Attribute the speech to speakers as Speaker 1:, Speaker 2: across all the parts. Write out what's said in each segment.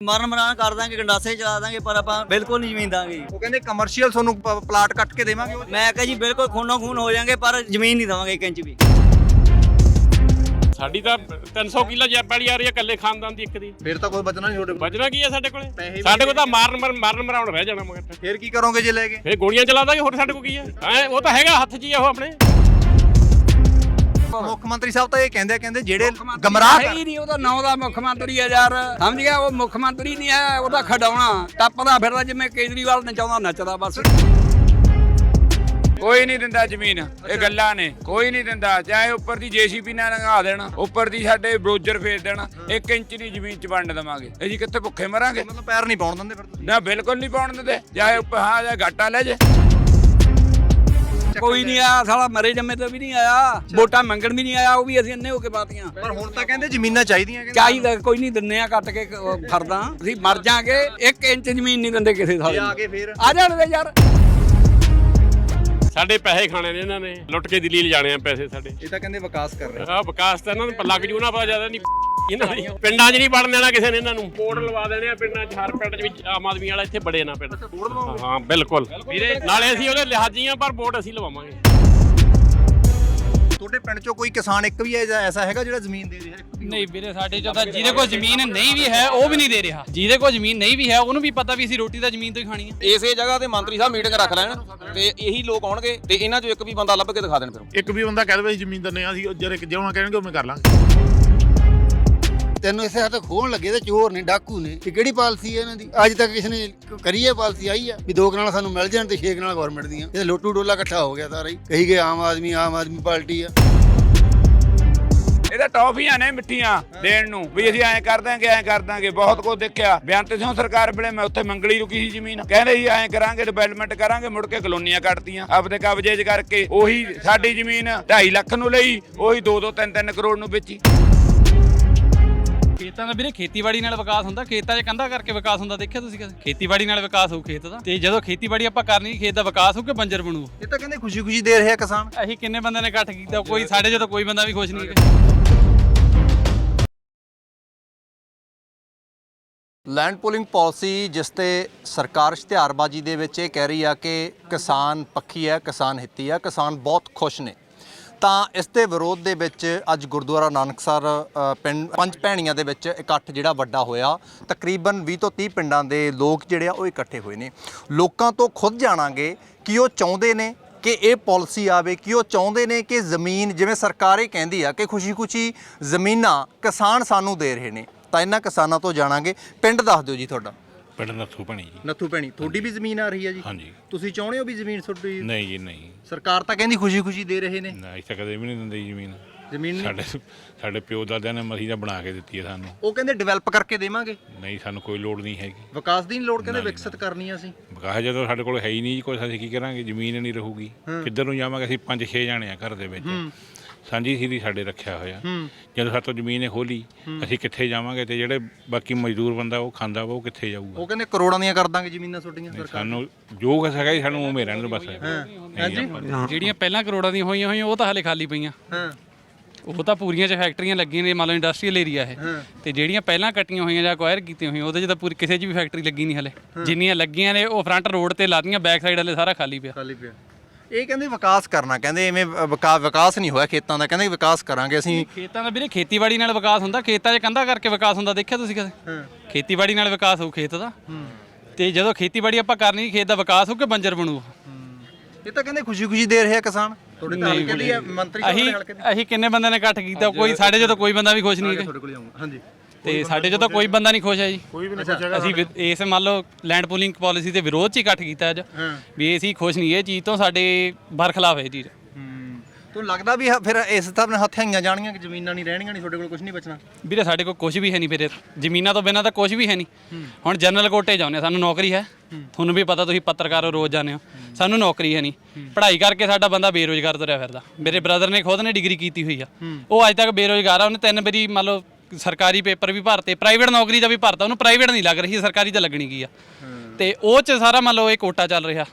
Speaker 1: ਮਰਨ ਮਰਾਨ ਕਰ ਦਾਂਗੇ ਗੰਡਾਸੇ ਚਲਾ ਦਾਂਗੇ ਪਰ ਆਪਾਂ ਬਿਲਕੁਲ ਨਹੀਂ ਜ਼ਮੀਨ ਦਾਂਗੇ
Speaker 2: ਉਹ ਕਹਿੰਦੇ ਕਮਰਸ਼ੀਅਲ ਤੁਹਾਨੂੰ ਪ- ਪਲਾਟ ਕੱਟ ਕੇ ਦੇਵਾਂਗੇ ਉਹ?
Speaker 1: ਮੈਂ ਕਹਾਂ ਜੀ ਬਿਲਕੁਲ ਖੂਨੋ ਖੂਨ ਹੋ ਜਾਾਂਗੇ ਪਰ ਜ਼ਮੀਨ ਨਹੀਂ ਦਵਾਂਗੇ ਇੱਕ ਇੰਚ ਵੀ।
Speaker 3: ਸਾਡੀ ਤਾਂ 300 ਕਿੱਲਾ ਜਾਂ ਪੈਲੀ ਆ ਰਹੀ ਹੈ ਇਕੱਲੇ ਖਾਨਦਾਨ ਦੀ ਇੱਕ ਦੀ।
Speaker 2: ਫਿਰ ਤਾਂ ਕੋਈ ਬਚਣਾ ਨਹੀਂ ਤੁਹਾਡੇ ਕੋਲ।
Speaker 3: ਬਚਣਾ ਕੀ ਹੈ ਸਾਡੇ ਕੋਲੇ?
Speaker 2: ਪੈਸੇ ਵੀ
Speaker 3: ਸਾਡੇ ਕੋਲ ਤਾਂ ਮਾਰਨ ਮਰ- ਮਾਰਨ ਮਰਾਉਣ ਰਹਿ ਜਾਣਾ ਮਗਰ।
Speaker 2: ਫਿਰ ਕੀ ਕਰੋਗੇ ਜੇ ਲੈ ਗਏ
Speaker 3: ਫਿਰ ਗੋਲੀਆਂ ਚਲਾ ਦਾਂਗੇ ਹੋਰ ਸਾਡੇ ਕੋਲ ਕੀ ਹੈ? ਐ ਉਹ ਤਾਂ ਹੈਗਾ ਹੱਥ 'ਚ ਹੀ ਆ ਉਹ ਆਪਣੇ।
Speaker 2: ਮੁੱਖ ਮੰਤਰੀ ਸਾਹਿਬ ਤਾਂ ਇਹ ਕਹਿੰਦੇ ਆ, ਕਹਿੰਦੇ ਜਿਹੜੇ ਗਮਰਾਹ
Speaker 4: ਹੈ ਹੀ ਨਹੀਂ ਉਹਦਾ ਨਾਂ ਦਾ ਮੁੱਖ ਮੰਤਰੀ ਹੈ ਯਾਰ। ਸਮਝ ਗਿਆ? ਉਹ ਮੁੱਖ ਮੰਤਰੀ ਨਹੀਂ ਹੈ ਉਹਦਾ ਖਡਾਉਣਾ ਟੱਪਦਾ ਫਿਰਦਾ ਜਿਵੇਂ ਕੇਜਰੀਵਾਲ ਨਚਾਉਂਦਾ ਨੱਚਦਾ ਬਸ।
Speaker 5: ਕੋਈ ਨਹੀਂ ਦਿੰਦਾ ਜ਼ਮੀਨ ਇਹ ਗੱਲਾਂ ਨੇ। ਕੋਈ ਨਹੀਂ ਦਿੰਦਾ ਚਾਹੇ ਉੱਪਰ ਦੀ ਜੀਸੀਪੀ ਨਾਲ ਲੰਘਾ ਦੇਣਾ ਉੱਪਰ ਦੀ ਸਾਡੇ ਬਰੋਜਰ ਫੇਰ ਦੇਣਾ 1 ਇੰਚ ਦੀ ਜ਼ਮੀਨ ਚ ਵੰਡ ਦੇਵਾਂਗੇ। ਇਹ ਜੀ ਕਿੱਥੇ ਭੁੱਖੇ ਮਰਾਂਗੇ?
Speaker 2: ਮਤਲਬ ਪੈਰ ਨਹੀਂ ਪਾਉਣ ਦਿੰਦੇ ਫਿਰ ਤੁਸੀਂ।
Speaker 5: ਨਾ ਬਿਲਕੁਲ ਨਹੀਂ ਪਾਉਣ ਦਿੰਦੇ। ਚਾਹੇ ਉੱਪਰ ਹਾਂ ਜਾਂ ਘਾਟਾ ਲੈ ਜੇ।
Speaker 4: ਕੋਈ ਨਹੀਂ ਆਇਆ ਸਾਲਾ ਮਰੇ ਜੰਮੇ ਤੇ ਵੀ ਨਹੀਂ ਆਇਆ। ਵੋਟਾਂ ਮੰਗਣ ਵੀ ਨਹੀਂ ਆਇਆ ਉਹ ਵੀ ਅਸੀਂ ਅੰਨੇ ਹੋ ਕੇ ਪਾਤੀਆਂ।
Speaker 2: ਪਰ ਹੁਣ ਤਾਂ ਕਹਿੰਦੇ ਜ਼ਮੀਨਾਂ ਚਾਹੀਦੀਆਂ ਕਹਿੰਦੇ
Speaker 4: ਚਾਹੀਦਾ ਕੋਈ ਨਹੀਂ ਦਿੰਨੇ ਆ ਕੱਟ ਕੇ ਕ- ਫਰਦਾਂ ਅਸੀਂ ਮਰ ਜਾਾਂਗੇ 1 ਇੰਚ ਜ਼ਮੀਨ ਨਹੀਂ ਦਿੰਦੇ ਕਿਸੇ ਸਾਲੇ
Speaker 2: ਆ ਗਏ ਫਿਰ।
Speaker 4: ਆ ਜਾਣਗੇ ਯਾਰ।
Speaker 3: ਸਾਡੇ ਪੈਸੇ ਖਾਣੇ ਨੇ ਇਹਨਾਂ ਨੇ। ਲੁੱਟ ਕੇ ਦਿੱਲੀ ਲਿਜਾਣੇ ਆ ਪੈਸੇ ਸਾਡੇ।
Speaker 2: ਇਹ ਤਾਂ ਕਹਿੰਦੇ ਵਿਕਾਸ ਕਰ ਰਹੇ
Speaker 3: ਆ। ਵਿਕਾਸ ਤਾਂ ਇਹਨਾਂ ਨੂੰ ਲੱਗ ਜੂ ਨਾ ਪਤਾ ਜ਼ਿਆਦਾ ਨਹੀਂ ਇਹਨਾਂ ਦੀ। ਪਿੰਡਾਂ 'ਚ ਨਹੀਂ ਵੜਨ ਦੇਣਾ ਕਿਸੇ ਨੇ ਇਹਨਾਂ ਨੂੰ। ਬੋਰਡ ਲਵਾ ਦੇਣੇ ਆ ਪਿੰਡਾਂ 'ਚ ਹਰ ਪਿੰਡ 'ਚ ਵਿੱਚ ਆਮ ਆਦਮੀ ਵਾਲਾ ਇੱਥੇ ਬੜੇ ਨਾ ਪਿੰਡ। ਹਾਂ ਬਿਲਕੁਲ। ਵੀਰੇ ਨਾਲੇ ਅਸੀਂ ਉਹਦੇ ਲਿਹਾਜ਼ੀ ਆ ਪਰ ਵੋਟ ਅਸੀਂ ਲਵਾਵਾਂਗੇ।
Speaker 2: ਤੁਹਾਡੇ ਪਿੰਡ ਚੋਂ ਕੋਈ ਕਿਸਾਨ ਇੱਕ ਵੀ ਐਸਾ ਹੈਗਾ ਜਿਹੜਾ ਜ਼ਮੀਨ ਦੇ ਰਿਹਾ
Speaker 6: ਨਹੀਂ ਵੀਰੇ ਸਾਡੇ ਚੋਂ ਤਾਂ ਜਿਹਦੇ ਕੋਲ ਜ਼ਮੀਨ ਨਹੀਂ ਵੀ ਹੈ ਉਹ ਵੀ ਨਹੀਂ ਦੇ ਰਿਹਾ। ਜਿਹਦੇ ਕੋਲ ਜ਼ਮੀਨ ਨਹੀਂ ਵੀ ਹੈ ਉਹਨੂੰ ਵੀ ਪਤਾ ਵੀ ਅਸੀਂ ਰੋਟੀ ਤਾਂ ਜ਼ਮੀਨ ਤੋਂ ਹੀ ਖਾਣੀ ਹੈ।
Speaker 7: ਇਸੇ ਜਗ੍ਹਾ ਤੇ ਮੰਤਰੀ ਸਾਹਿਬ ਮੀਟਿੰਗ ਰੱਖ ਲੈਣ ਤੇ ਇਹੀ ਲੋਕ ਆਉਣਗੇ ਤੇ ਇਹਨਾਂ ਚੋਂ ਇੱਕ ਵੀ ਬੰਦਾ ਲੱਭ ਕੇ ਦਿਖਾ ਦੇਣ ਫਿਰ।
Speaker 8: ਇੱਕ ਵੀ ਬੰਦਾ ਕਹਿ ਦੇਵੇ ਅਸੀਂ ਜ਼ਮੀਨ ਦਿੰਦੇ ਆ ਅਸੀਂ ਜਿਹੜੇ ਜਿਉਂ ਕਹਿਣਗੇ ਉਵੇਂ ਕਰ ਲਾਂਗੇ।
Speaker 9: ਤੈਨੂੰ ਇਸੇ ਹੱਥ ਖੋਣ ਲੱਗੇ ਤੇ ਚੋਰ ਨੇ, ਡਾਕੂ ਨੇ ਇਹ ਕਿਹੜੀ ਪਾਲਿਸੀ ਹੈ ਇਹਨਾਂ ਦੀ? ਅੱਜ ਤੱਕ ਕਿਸੇ ਨੇ ਕ- ਪਾਲਿਸੀ, ਆਈ ਆ? ਵੀ ਦੋ ਕਨਾਲ ਸਾਨੂੰ ਮਿਲ ਜਾਣ ਤੇ ਛੇ ਕਨਾਲ ਗਵਰਨਮੈਂਟ ਦੀਆਂ। ਇਹ ਲੋਟੂ ਡੋਲਾ ਇਕੱਠਾ ਹੋ ਗਿਆ ਸਾਰਾ ਹੀ। ਕਹੀ ਗਏ ਆਮ ਆਦਮੀ ਆਮ ਆਦਮੀ ਪਾਰਟੀ ਆ।
Speaker 5: ਇਹ ਟੌਫੀਆਂ ਨੇ ਮਿੱਠੀਆਂ ਦੇਣ ਨੂੰ। ਵੀ ਅਸੀਂ ਐਂ ਕਰ ਦਾਂਗੇ ਐਂ ਕਰ ਦਾਂਗੇ ਬਹੁਤ ਕੁਝ ਦੇਖਿਆ। ਬੇਅੰਤ ਸਿੰਘ ਸਰਕਾਰ ਵੇਲੇ ਮੈਂ ਉੱਥੇ ਮੰਗਲੀ ਰੁਕੀ ਸੀ ਜ਼ਮੀਨ। ਕਹਿੰਦੇ ਸੀ ਐਂ ਕਰਾਂਗੇ ਡਿਵੈਲਪਮੈਂਟ ਕਰਾਂਗੇ, ਮੁੜ ਕੇ ਕਲੋਨੀਆਂ ਕੱਟਤੀਆਂ। ਆਪਦੇ ਕਬਜ਼ੇ 'ਚ ਕਰਕੇ ਉਹੀ ਸਾਡੀ ਜ਼ਮੀਨ 2.5 ਲੱਖ ਨੂੰ ਲਈ, ਉਹੀ 2-2 3-3 ਕਰੋੜ ਨੂੰ ਵੇਚੀ।
Speaker 6: ਖੇਤਾਂ ਦਾ ਵੀਰੇ ਖੇਤੀਬਾੜੀ ਨਾਲ ਵਿਕਾਸ ਹੁੰਦਾ ਖੇਤਾਂ 'ਚ ਕੰਧਾ ਕਰਕੇ ਵਿਕਾਸ ਹੁੰਦਾ ਦੇਖਿਆ ਤੁਸੀਂ ਕਦੇ? ਖੇਤੀਬਾੜੀ ਨਾਲ ਵਿਕਾਸ ਹੋਊ ਖੇਤ ਦਾ। ਤੇ ਜਦੋਂ ਖੇਤੀਬਾੜੀ ਆਪਾਂ ਕਰਨੀ ਖੇਤ ਦਾ ਵਿਕਾਸ ਹੋਊ ਕਿ ਬੰਜਰ ਬਣੂ
Speaker 2: ਇਹ ਤਾਂ ਕਹਿੰਦੇ ਖੁਸ਼ੀ ਖੁਸ਼ੀ ਦੇ ਰਿਹਾ ਕਿਸਾਨ।
Speaker 6: ਅਸੀਂ ਕਿੰਨੇ ਬੰਦੇ ਨੇ ਇਕੱਠ ਕੀਤਾ ਕੋਈ ਸਾਡੇ ਜਦੋਂ ਕੋਈ ਬੰਦਾ ਵੀ ਖੁਸ਼ ਨਹੀਂ ਹੈਗਾ।
Speaker 2: ਲੈਂਡ ਪੂਲਿੰਗ ਪਾਲਿਸੀ ਜਿਸ ਤੇ ਸਰਕਾਰ ਇਸ਼ਤਿਹਾਰਬਾਜ਼ੀ ਦੇ ਵਿੱਚ ਇਹ ਕਹਿ ਰਹੀ ਆ ਕਿ ਕਿਸਾਨ ਪੱਖੀ ਹੈ ਕਿਸਾਨ ਹਿੱਤੀ ਆ ਕਿਸਾਨ ਬਹੁਤ ਖੁਸ਼ ਨੇ। ਤਾਂ ਇਸ ਦੇ ਵਿਰੋਧ ਦੇ ਵਿੱਚ ਅੱਜ ਗੁਰਦੁਆਰਾ ਨਾਨਕਸਰ ਅ, ਪਿੰਡ ਪੰਜ ਭੈਣੀਆਂ ਦੇ ਵਿੱਚ ਇਕੱਠ ਜਿਹੜਾ ਵੱਡਾ ਹੋਇਆ। ਤਕਰੀਬਨ 20 ਤੋਂ 30 ਪਿੰਡਾਂ ਦੇ ਲੋਕ ਜਿਹੜੇ ਆ ਉਹ ਇਕੱਠੇ ਹੋਏ ਨੇ। ਲੋਕਾਂ ਤੋਂ ਖੁਦ ਜਾਣਾਂਗੇ ਕਿ ਉਹ ਚਾਹੁੰਦੇ ਨੇ ਕਿ ਇਹ ਪਾਲਿਸੀ ਆਵੇ ਕਿ ਉਹ ਚਾਹੁੰਦੇ ਨੇ ਕਿ ਜ਼ਮੀਨ ਜਿਵੇਂ ਸਰਕਾਰ ਇਹ ਕਹਿੰਦੀ ਆ ਕਿ ਖੁਸ਼ੀ-ਖੁਸ਼ੀ ਜ਼ਮੀਨਾਂ ਕਿਸਾਨ ਸਾਨੂੰ ਦੇ ਰਹੇ ਨੇ। ਤਾਂ ਇਹਨਾਂ ਕਿਸਾਨਾਂ ਤੋਂ ਜਾਣਾਂਗੇ। ਪਿੰਡ ਦੱਸ ਦਿਓ ਜੀ ਤੁਹਾਡਾ।
Speaker 8: ਪਿੰਡ ਨੱਥੂ ਭਣੀ ਜੀ।
Speaker 2: ਨੱਥੂ ਭੈਣੀ ਤੁਹਾਡੀ ਵੀ ਜ਼ਮੀਨ ਆ ਰਹੀ ਹੈ ਜੀ?
Speaker 8: ਹਾਂਜੀ।
Speaker 2: ਤੁਸੀਂ ਚਾਹੁੰਦੇ ਹੋ ਵੀ ਜ਼ਮੀਨ ਤੁਹਾਡੀ
Speaker 8: ਨਹੀਂ ਜੀ ਨਹੀਂ।
Speaker 2: ਸਰਕਾਰ ਤਾਂ ਕਹਿੰਦੀ ਖੁਸ਼ੀ-ਖੁਸ਼ੀ ਦੇ ਰਹੇ ਨੇ।
Speaker 8: ਨਾ ਇੱਥੇ ਕਦੇ ਵੀ ਨਹੀਂ ਦਿੰਦੇ ਜੀ ਜ਼ਮੀਨ।
Speaker 2: ਜ਼ਮੀਨ ਨਹੀਂ?
Speaker 8: ਸਾਡੇ ਸਾਡੇ ਪਿਓ ਦਾਦਿਆਂ ਨੇ ਮਸੀ ਦਾ ਬਣਾ ਕੇ ਦਿੱਤੀ ਹੈ ਸਾਨੂੰ।
Speaker 2: ਉਹ ਕਹਿੰਦੇ ਡਿਵੈਲਪ ਕਰਕੇ ਦੇਵਾਂਗੇ।
Speaker 8: ਨਹੀਂ ਸਾਨੂੰ ਕੋਈ ਲੋੜ ਨਹੀਂ ਹੈਗੀ।
Speaker 2: ਵਿਕਾਸ ਦੀ ਨਹੀਂ ਲੋੜ ਕਹਿੰਦੇ ਵਿਕਸਿਤ ਕਰਨੀ ਆ ਅਸੀਂ।
Speaker 8: ਵਿਕਾਸ ਜਦੋਂ ਸਾਡੇ ਕੋਲ ਹੈ ਹੀ ਨਹੀਂ ਜੀ ਕੋਈ ਅਸੀਂ ਕੀ ਕਰਾਂਗੇ? ਜ਼ਮੀਨ ਨਹੀਂ ਰਹੂਗੀ। ਕਿੱਧਰ ਨੂੰ ਜਾਵਾਂਗੇ? ਅਸੀਂ ਪੰਜ ਛੇ ਜਾਣੇ ਆ ਘਰ ਦੇ ਵਿੱਚ। ਸਾਂਝੀ ਸੀਰੀ ਸਾਡੇ ਰੱਖਿਆ ਹੋਇਆ। ਜਦੋਂ ਸਾਤੋਂ ਜ਼ਮੀਨ ਇਹ ਖੋਲੀ ਅਸੀਂ ਕਿੱਥੇ ਜਾਵਾਂਗੇ ਤੇ ਜਿਹੜੇ ਬਾਕੀ ਮਜ਼ਦੂਰ ਬੰਦਾ ਉਹ ਖਾਂਦਾ ਵਾ ਉਹ ਕਿੱਥੇ ਜਾਊਗਾ?
Speaker 2: ਉਹ ਕਹਿੰਦੇ ਕਰੋੜਾਂ ਦੀਆਂ ਕਰ ਦਾਂਗੇ ਜ਼ਮੀਨਾਂ
Speaker 8: ਨਹੀਂ,
Speaker 2: ਸਰਕਾਰ
Speaker 8: ਸਾਨੂੰ ਜੋ ਕੁਛ ਹੈਗਾ ਜੀ ਸਾਨੂੰ ਉਵੇਂ ਰਹਿਣ ਦਿਓ ਬਸ। ਹਾਂਜੀ
Speaker 6: ਜਿਹੜੀਆਂ ਪਹਿਲਾਂ ਕਰੋੜਾਂ ਦੀਆਂ ਹੋਈਆਂ ਹੋਈਆਂ ਉਹ ਤਾਂ ਹਲੇ ਖਾਲੀ ਪਈਆਂ।
Speaker 2: ਹਾਂ।
Speaker 6: ਉਹ ਤਾਂ ਪੂਰੀਆਂ ਚ ਫੈਕਟਰੀਆਂ ਲੱਗੀਆਂ ਨੇ ਮੰਨ ਲਓ ਇੰਡਸਟਰੀਅਲ ਏਰੀਆ ਇਹ। ਤੇ ਜਿਹੜੀਆਂ ਪਹਿਲਾਂ ਕੱਟੀਆਂ ਹੋਈਆਂ ਜਾਂ ਅਕਵਾਇਰ ਕੀਤੀਆਂ ਹੋਈਆਂ ਉਹਦੇ 'ਚ ਤਾਂ ਪੂਰੀ ਕਿਸੇ 'ਚ ਵੀ ਫੈਕਟਰੀ ਲੱਗੀ ਨਹੀਂ ਹਲੇ। ਜਿੰਨੀਆਂ ਲੱਗੀਆਂ ਨੇ ਉਹ ਫਰੰਟ ਰੋਡ ਤੇ ਲਾਤੀਆਂ ਬੈਕ ਸਾਈਡ ਹਲੇ ਸਾਰਾ ਖਾਲੀ ਪਿਆ।
Speaker 2: ਖਾਲੀ ਪਿਆ। ਇਹ ਕਹਿੰਦੇ ਵਿਕਾਸ ਕਰਨਾ ਕਹਿੰਦੇ ਐਵੇਂ ਵਿਕਾ- ਵਿਕਾਸ ਨਹੀਂ ਹੋਇਆ ਖੇਤਾਂ ਦਾ ਕਹਿੰਦੇ ਵਿਕਾਸ ਕਰਾਂਗੇ ਅਸੀਂ
Speaker 6: ਖੇਤਾਂ ਦਾ ਵੀਰੇ ਖੇਤੀਬਾੜੀ ਨਾਲ ਵਿਕਾਸ ਹੁੰਦਾ ਖੇਤਾਂ 'ਚ ਕੰਧਾ ਕਰਕੇ ਵਿਕਾਸ ਹੁੰਦਾ ਦੇਖਿਆ ਤੁਸੀਂ ਕਦੇ? ਖੇਤੀਬਾੜੀ ਨਾਲ ਵਿਕਾਸ ਹੋਊ ਖੇਤ ਦਾ। ਤੇ ਜਦੋਂ ਖੇਤੀਬਾੜੀ ਆਪਾਂ ਕਰਨੀ ਖੇਤ ਦਾ ਵਿਕਾਸ ਹੋਊ ਕਿ ਬੰਜਰ ਬਣੂ?
Speaker 2: ਇਹ ਤਾਂ ਕਹਿੰਦੇ ਖੁਸ਼ੀ-ਖੁਸ਼ੀ ਦੇ ਰਿਹਾ ਕਿਸਾਨ। ਤੁਹਾਡੇ ਤਾਂ ਹਲਕੇ ਦੀ ਹੈ ਮੰਤਰੀ ਸਾਹਿਬ
Speaker 6: ਅਸੀਂ ਅਸੀਂ ਕਿੰਨੇ ਬੰਦੇ ਨੇ ਇਕੱਠ ਕੀਤਾ ਕੋਈ ਸਾਡੇ ਜਦੋਂ ਕੋਈ ਬੰਦਾ ਵੀ ਖੁਸ਼ ਨਹੀਂ ਹੈਗਾ।
Speaker 2: ਤੁਹਾਡੇ ਕੋਲ ਆਉਂਗਾ ਹਾਂਜੀ।
Speaker 6: ਤੇ ਸਾਡੇ ਜਦੋਂ ਕੋਈ ਬੰਦਾ ਨਹੀਂ ਖੁਸ਼ ਹੈ ਜੀ।
Speaker 8: ਕੋਈ ਵੀ ਨਹੀਂ ਪੁੱਛੇਗਾ
Speaker 6: ਅਸੀਂ ਵਿ- ਇਸ ਮੰਨ ਲਓ ਲੈਂਡ ਪੂਲਿੰਗ ਪਾਲਿਸੀ ਦੇ ਵਿਰੋਧ 'ਚ ਹੀ ਇਕੱਠ ਕੀਤਾ ਅੱਜ। ਵੀ ਅਸੀਂ ਖੁਸ਼ ਨਹੀਂ ਇਹ ਚੀਜ਼ ਤੋਂ ਸਾਡੇ ਬਰਖਲਾਫ ਹੈ ਇਹ ਚੀਜ਼।
Speaker 2: ਤੂੰ ਲੱਗਦਾ ਵੀ ਹ- ਫਿਰ ਇਸ ਹਿਸਾਬ ਨਾਲ ਹੱਥ ਆਈਆਂ ਜਾਣੀਆਂ ਕਿ ਜ਼ਮੀਨਾਂ ਨਹੀਂ ਰਹਿਣੀਆਂ ਨਹੀਂ ਤੁਹਾਡੇ ਕੋਲ ਕੁਝ ਨਹੀਂ ਬਚਣਾ?
Speaker 6: ਵੀਰੇ ਸਾਡੇ ਕੋਲ ਕੁਝ ਵੀ ਹੈ ਨਹੀਂ ਵੀਰੇ। ਜ਼ਮੀਨਾਂ ਤੋਂ ਬਿਨਾਂ ਤਾਂ ਕੁਝ ਵੀ ਹੈ ਨਹੀਂ। ਹੁਣ ਜਨਰਲ ਕੋਟੇ ਜਾਉਂਦੇ ਸਾਨੂੰ ਨੌਕਰੀ ਹੈ। ਤੁਹਾਨੂੰ ਵੀ ਪਤਾ ਤੁਸੀਂ ਪੱਤਰਕਾਰ ਹੋ ਰੋਜ਼ ਜਾਂਦੇ ਹੋ। ਸਾਨੂੰ ਨੌਕਰੀ ਹੈ ਨਹੀਂ। ਪੜ੍ਹਾਈ ਕਰਕੇ ਸਾਡਾ ਬੰਦਾ ਬੇਰੋਜ਼ਗਾਰ ਤੁਰਿਆ ਫਿਰਦਾ। ਮੇਰੇ ਬ੍ਰਦਰ ਨੇ ਖੁਦ ਨੇ ਡਿਗਰੀ ਕੀਤੀ ਹੋਈ ਆ। ਉਹ ਅੱਜ ਤੱਕ ਬੇਰੋਜ਼ਗਾਰ ਆ ਉਹਨੇ ਤਿੰਨ ਵਾਰੀ ਮੰਨ ਲਓ ਸਰਕਾਰੀ ਪੇਪਰ ਵੀ ਭਰਤੇ ਪ੍ਰਾਈਵੇਟ ਨੌਕਰੀ ਦਾ ਵੀ ਭਰਤਾ ਉਹਨੂੰ ਪ੍ਰਾਈਵੇਟ ਨਹੀਂ ਲੱਗ ਰਹੀ ਸਰਕਾਰੀ ਤਾਂ ਲੱਗਣੀ ਕੀ ਆ। ਤੇ ਉਹ ਚ ਸਾਰਾ ਮੰਨ ਲਓ ਇਹ ਕੋਟਾ ਚੱਲ ਰਿਹਾ।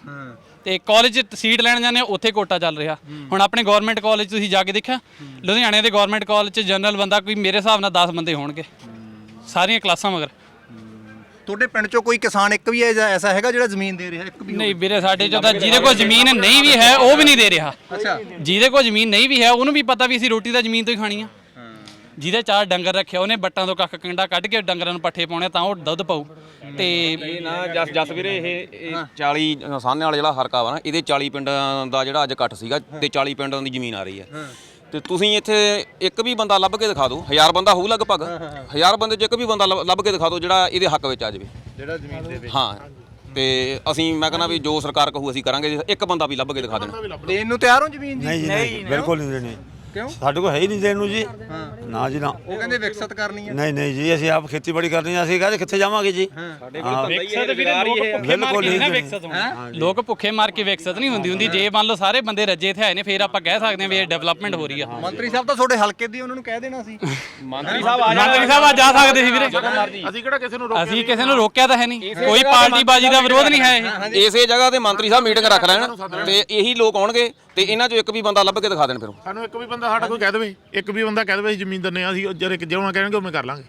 Speaker 6: ਤੇ ਕਾਲਜ ਸੀਟ ਲੈਣ ਜਾਂਦੇ ਆ ਉੱਥੇ ਕੋਟਾ ਚੱਲ ਰਿਹਾ। ਹੁਣ ਆਪਣੇ ਗਵਰਨਮੈਂਟ ਕਾਲਜ ਤੁਸੀਂ ਜਾ ਕੇ ਦੇਖਿਆ ਲੁਧਿਆਣੇ ਦੇ ਗਵਰਨਮੈਂਟ ਕਾਲਜ ਚ ਜਨਰਲ ਬੰਦਾ ਕੋਈ ਮੇਰੇ ਹਿਸਾਬ ਨਾਲ 10 ਬੰਦੇ ਹੋਣਗੇ। ਸਾਰੀਆਂ ਕਲਾਸਾਂ ਮਗਰ।
Speaker 2: ਤੁਹਾਡੇ ਪਿੰਡ ਚੋਂ ਕੋਈ ਕਿਸਾਨ ਇੱਕ ਵੀ ਐਸਾ ਹੈਗਾ ਜਿਹੜਾ ਜ਼ਮੀਨ ਦੇ ਰਿਹਾ ਇੱਕ ਵੀ
Speaker 6: ਨਹੀਂ ਵੀਰੇ ਸਾਡੇ ਚੋਂ ਤਾਂ ਜਿਹਦੇ ਕੋਲ ਜ਼ਮੀਨ ਨਹੀਂ ਵੀ ਹੈ ਉਹ ਵੀ ਨਹੀਂ ਦੇ ਰਿਹਾ।
Speaker 2: ਅੱਛਾ।
Speaker 6: ਜਿਹਦੇ ਕੋਲ ਜ਼ਮੀਨ ਨਹੀਂ ਵੀ ਹੈ ਉਹਨੂੰ ਵੀ ਪਤਾ ਵੀ ਅਸੀਂ ਰੋਟੀ ਤਾਂ ਜ਼ਮੀਨ ਤੋਂ ਹੀ ਖਾਣੀ ਆ। ਜਿਹਦੇ ਚਾਰ ਡੰਗਰ ਰੱਖਿਆ ਉਹਨੇ ਬੱਟਾਂ ਤੋਂ ਕੱਖ ਕੰਡਾ ਕੱਢ ਕੇ ਡੰਗਰਾਂ ਨੂੰ ਪੱਠੇ ਪਾਉਣੇ ਤਾਂ ਉਹ ਦੁੱਧ ਪਾਊ। ਤੇ
Speaker 7: ਇਹ ਨਾ ਜਸ ਜਸ ਵੀਰੇ ਇਹ ਇਹ 40 ਸਾਹਨੇ ਵਾਲਾ ਜਿਹੜਾ ਹਰਕਾ ਵਾ ਨਾ ਇਹਦੇ 40 ਪਿੰਡਾਂ ਦਾ ਜਿਹੜਾ ਅੱਜ ਇਕੱਠ ਸੀਗਾ ਤੇ 40 ਪਿੰਡਾਂ ਦੀ ਜ਼ਮੀਨ ਆ ਰਹੀ ਹੈ। ਤੇ ਤੁਸੀਂ ਇੱਥੇ ਇੱਕ ਵੀ ਬੰਦਾ ਲੱਭ ਕੇ ਦਿਖਾ ਦਿਓ ਹਜ਼ਾਰ ਬੰਦਾ ਹੋਊ ਲਗਭਗ ਹਜ਼ਾਰ ਬੰਦੇ 'ਚ ਇੱਕ ਵੀ ਬੰਦਾ ਲੱਭ ਕੇ ਦਿਖਾ ਦਿਓ ਜਿਹੜਾ ਇਹਦੇ ਹੱਕ ਵਿੱਚ ਆ ਜਾਵੇ।
Speaker 2: ਜਿਹੜਾ ਜ਼ਮੀਨ ਦੇ
Speaker 7: ਹਾਂ ਤੇ ਅਸੀਂ ਮੈਂ ਕਹਿੰਦਾ ਵੀ ਜੋ ਸਰਕਾਰ ਕਹੂ ਅਸੀਂ ਕਰਾਂਗੇ ਇੱਕ ਬੰਦਾ ਵੀ ਲੱਭ ਕੇ ਦਿਖਾ ਦੇਣਾ।
Speaker 2: ਦੇਣ ਨੂੰ ਤਿਆਰ ਹੋ ਜ਼ਮੀਨ ਜੀ
Speaker 10: ਨਹੀਂ ਜੀ ਨਹੀਂ ਬਿਲਕੁਲ ਨਹੀਂ ਦੇਣੀ
Speaker 2: ਕਿਉਂ?
Speaker 10: ਸਾਡੇ ਕੋਲ ਹੈ ਹੀ ਨਹੀਂ ਦੇਣ ਨੂੰ ਜੀ। ਨਾ ਜੀ ਨਾ।
Speaker 2: ਉਹ ਕਹਿੰਦੇ ਵਿਕਸਤ ਕਰਨੀ ਹੈ
Speaker 10: ਨਹੀਂ ਨਹੀਂ ਜੀ ਅਸੀਂ ਆਪ ਖੇਤੀਬਾੜੀ ਕਰਨੀ ਆ ਅਸੀਂ ਕਹਿੰਦੇ ਕਿੱਥੇ ਜਾਵਾਂਗੇ ਜੀ। ਹਾਂ।
Speaker 6: ਵਿਕਸਤ ਵੀਰੇ ਲੋਕ ਭੁੱਖੇ ਮਾਰ ਕੇ ਨਹੀਂ ਨਾ ਵਿਕਸਤ ਹੋਣਾ। ਲੋਕ ਭੁੱਖੇ ਮਾਰ ਕੇ ਵਿਕਸਤ ਨਹੀਂ ਹੁੰਦੀ ਹੁੰਦੀ। ਜੇ ਮੰਨ ਲਓ ਸਾਰੇ ਬੰਦੇ ਰੱਜੇ ਇੱਥੇ ਆਏ ਨੇ ਫੇਰ ਆਪਾਂ ਕਹਿ ਸਕਦੇ ਹਾਂ ਵੀ ਇਹ ਡਿਵੈਲਪਮੈਂਟ ਹੋ ਰਹੀ ਆ।
Speaker 2: ਮੰਤਰੀ ਸਾਹਿਬ ਤਾਂ ਤੁਹਾਡੇ ਹਲਕੇ ਦੀ ਉਹਨਾਂ ਨੂੰ ਕਹਿ ਦੇਣਾ ਸੀ।
Speaker 7: ਮੰਤਰੀ ਸਾਹਿਬ ਆ
Speaker 6: ਮੰਤਰੀ ਸਾਹਿਬ ਆ ਜਾ ਸਕਦੇ ਸੀ ਵੀਰੇ।
Speaker 3: ਅਸੀਂ ਕਿਹੜਾ ਕਿਸੇ ਨੂੰ
Speaker 6: ਅਸੀਂ ਕਿਸੇ ਨੂੰ ਰੋਕਿਆ ਤਾਂ ਹੈ ਨਹੀਂ। ਕੋਈ ਪਾਰਟੀ ਬਾਜੀ ਦਾ ਵਿਰੋਧ ਨਹੀਂ ਹੈ ਇਹ।
Speaker 7: ਇਸੇ ਜਗ੍ਹਾ ਤੇ ਮੰਤਰੀ ਸਾਹਿਬ ਮੀਟਿੰਗ ਰੱਖ ਲੈਣ ਤੇ ਇਹੀ ਲੋਕ ਆਉਣਗੇ ਤੇ ਇਹਨਾਂ 'ਚੋਂ ਇੱਕ ਵੀ ਬੰਦਾ ਲੱਭ ਕੇ ਦਿਖਾ ਦੇਣ ਫਿਰ।
Speaker 11: ਸਾਨੂੰ ਇੱਕ ਵੀ ਬੰਦਾ ਸਾਡਾ ਕੋਈ ਕਹਿ ਦੇਵੇ ਇੱਕ ਵੀ ਬੰਦਾ ਕਹਿ ਦੇਵੇ ਅਸੀਂ ਜ਼ਮੀਨ ਦਿੰਨੇ ਆ ਅਸੀਂ ਜਿਹੜੇ ਜਿਉਣਾ ਕਹਿਣਗੇ ਉਵੇਂ ਕਰ ਲਾਂਗੇ।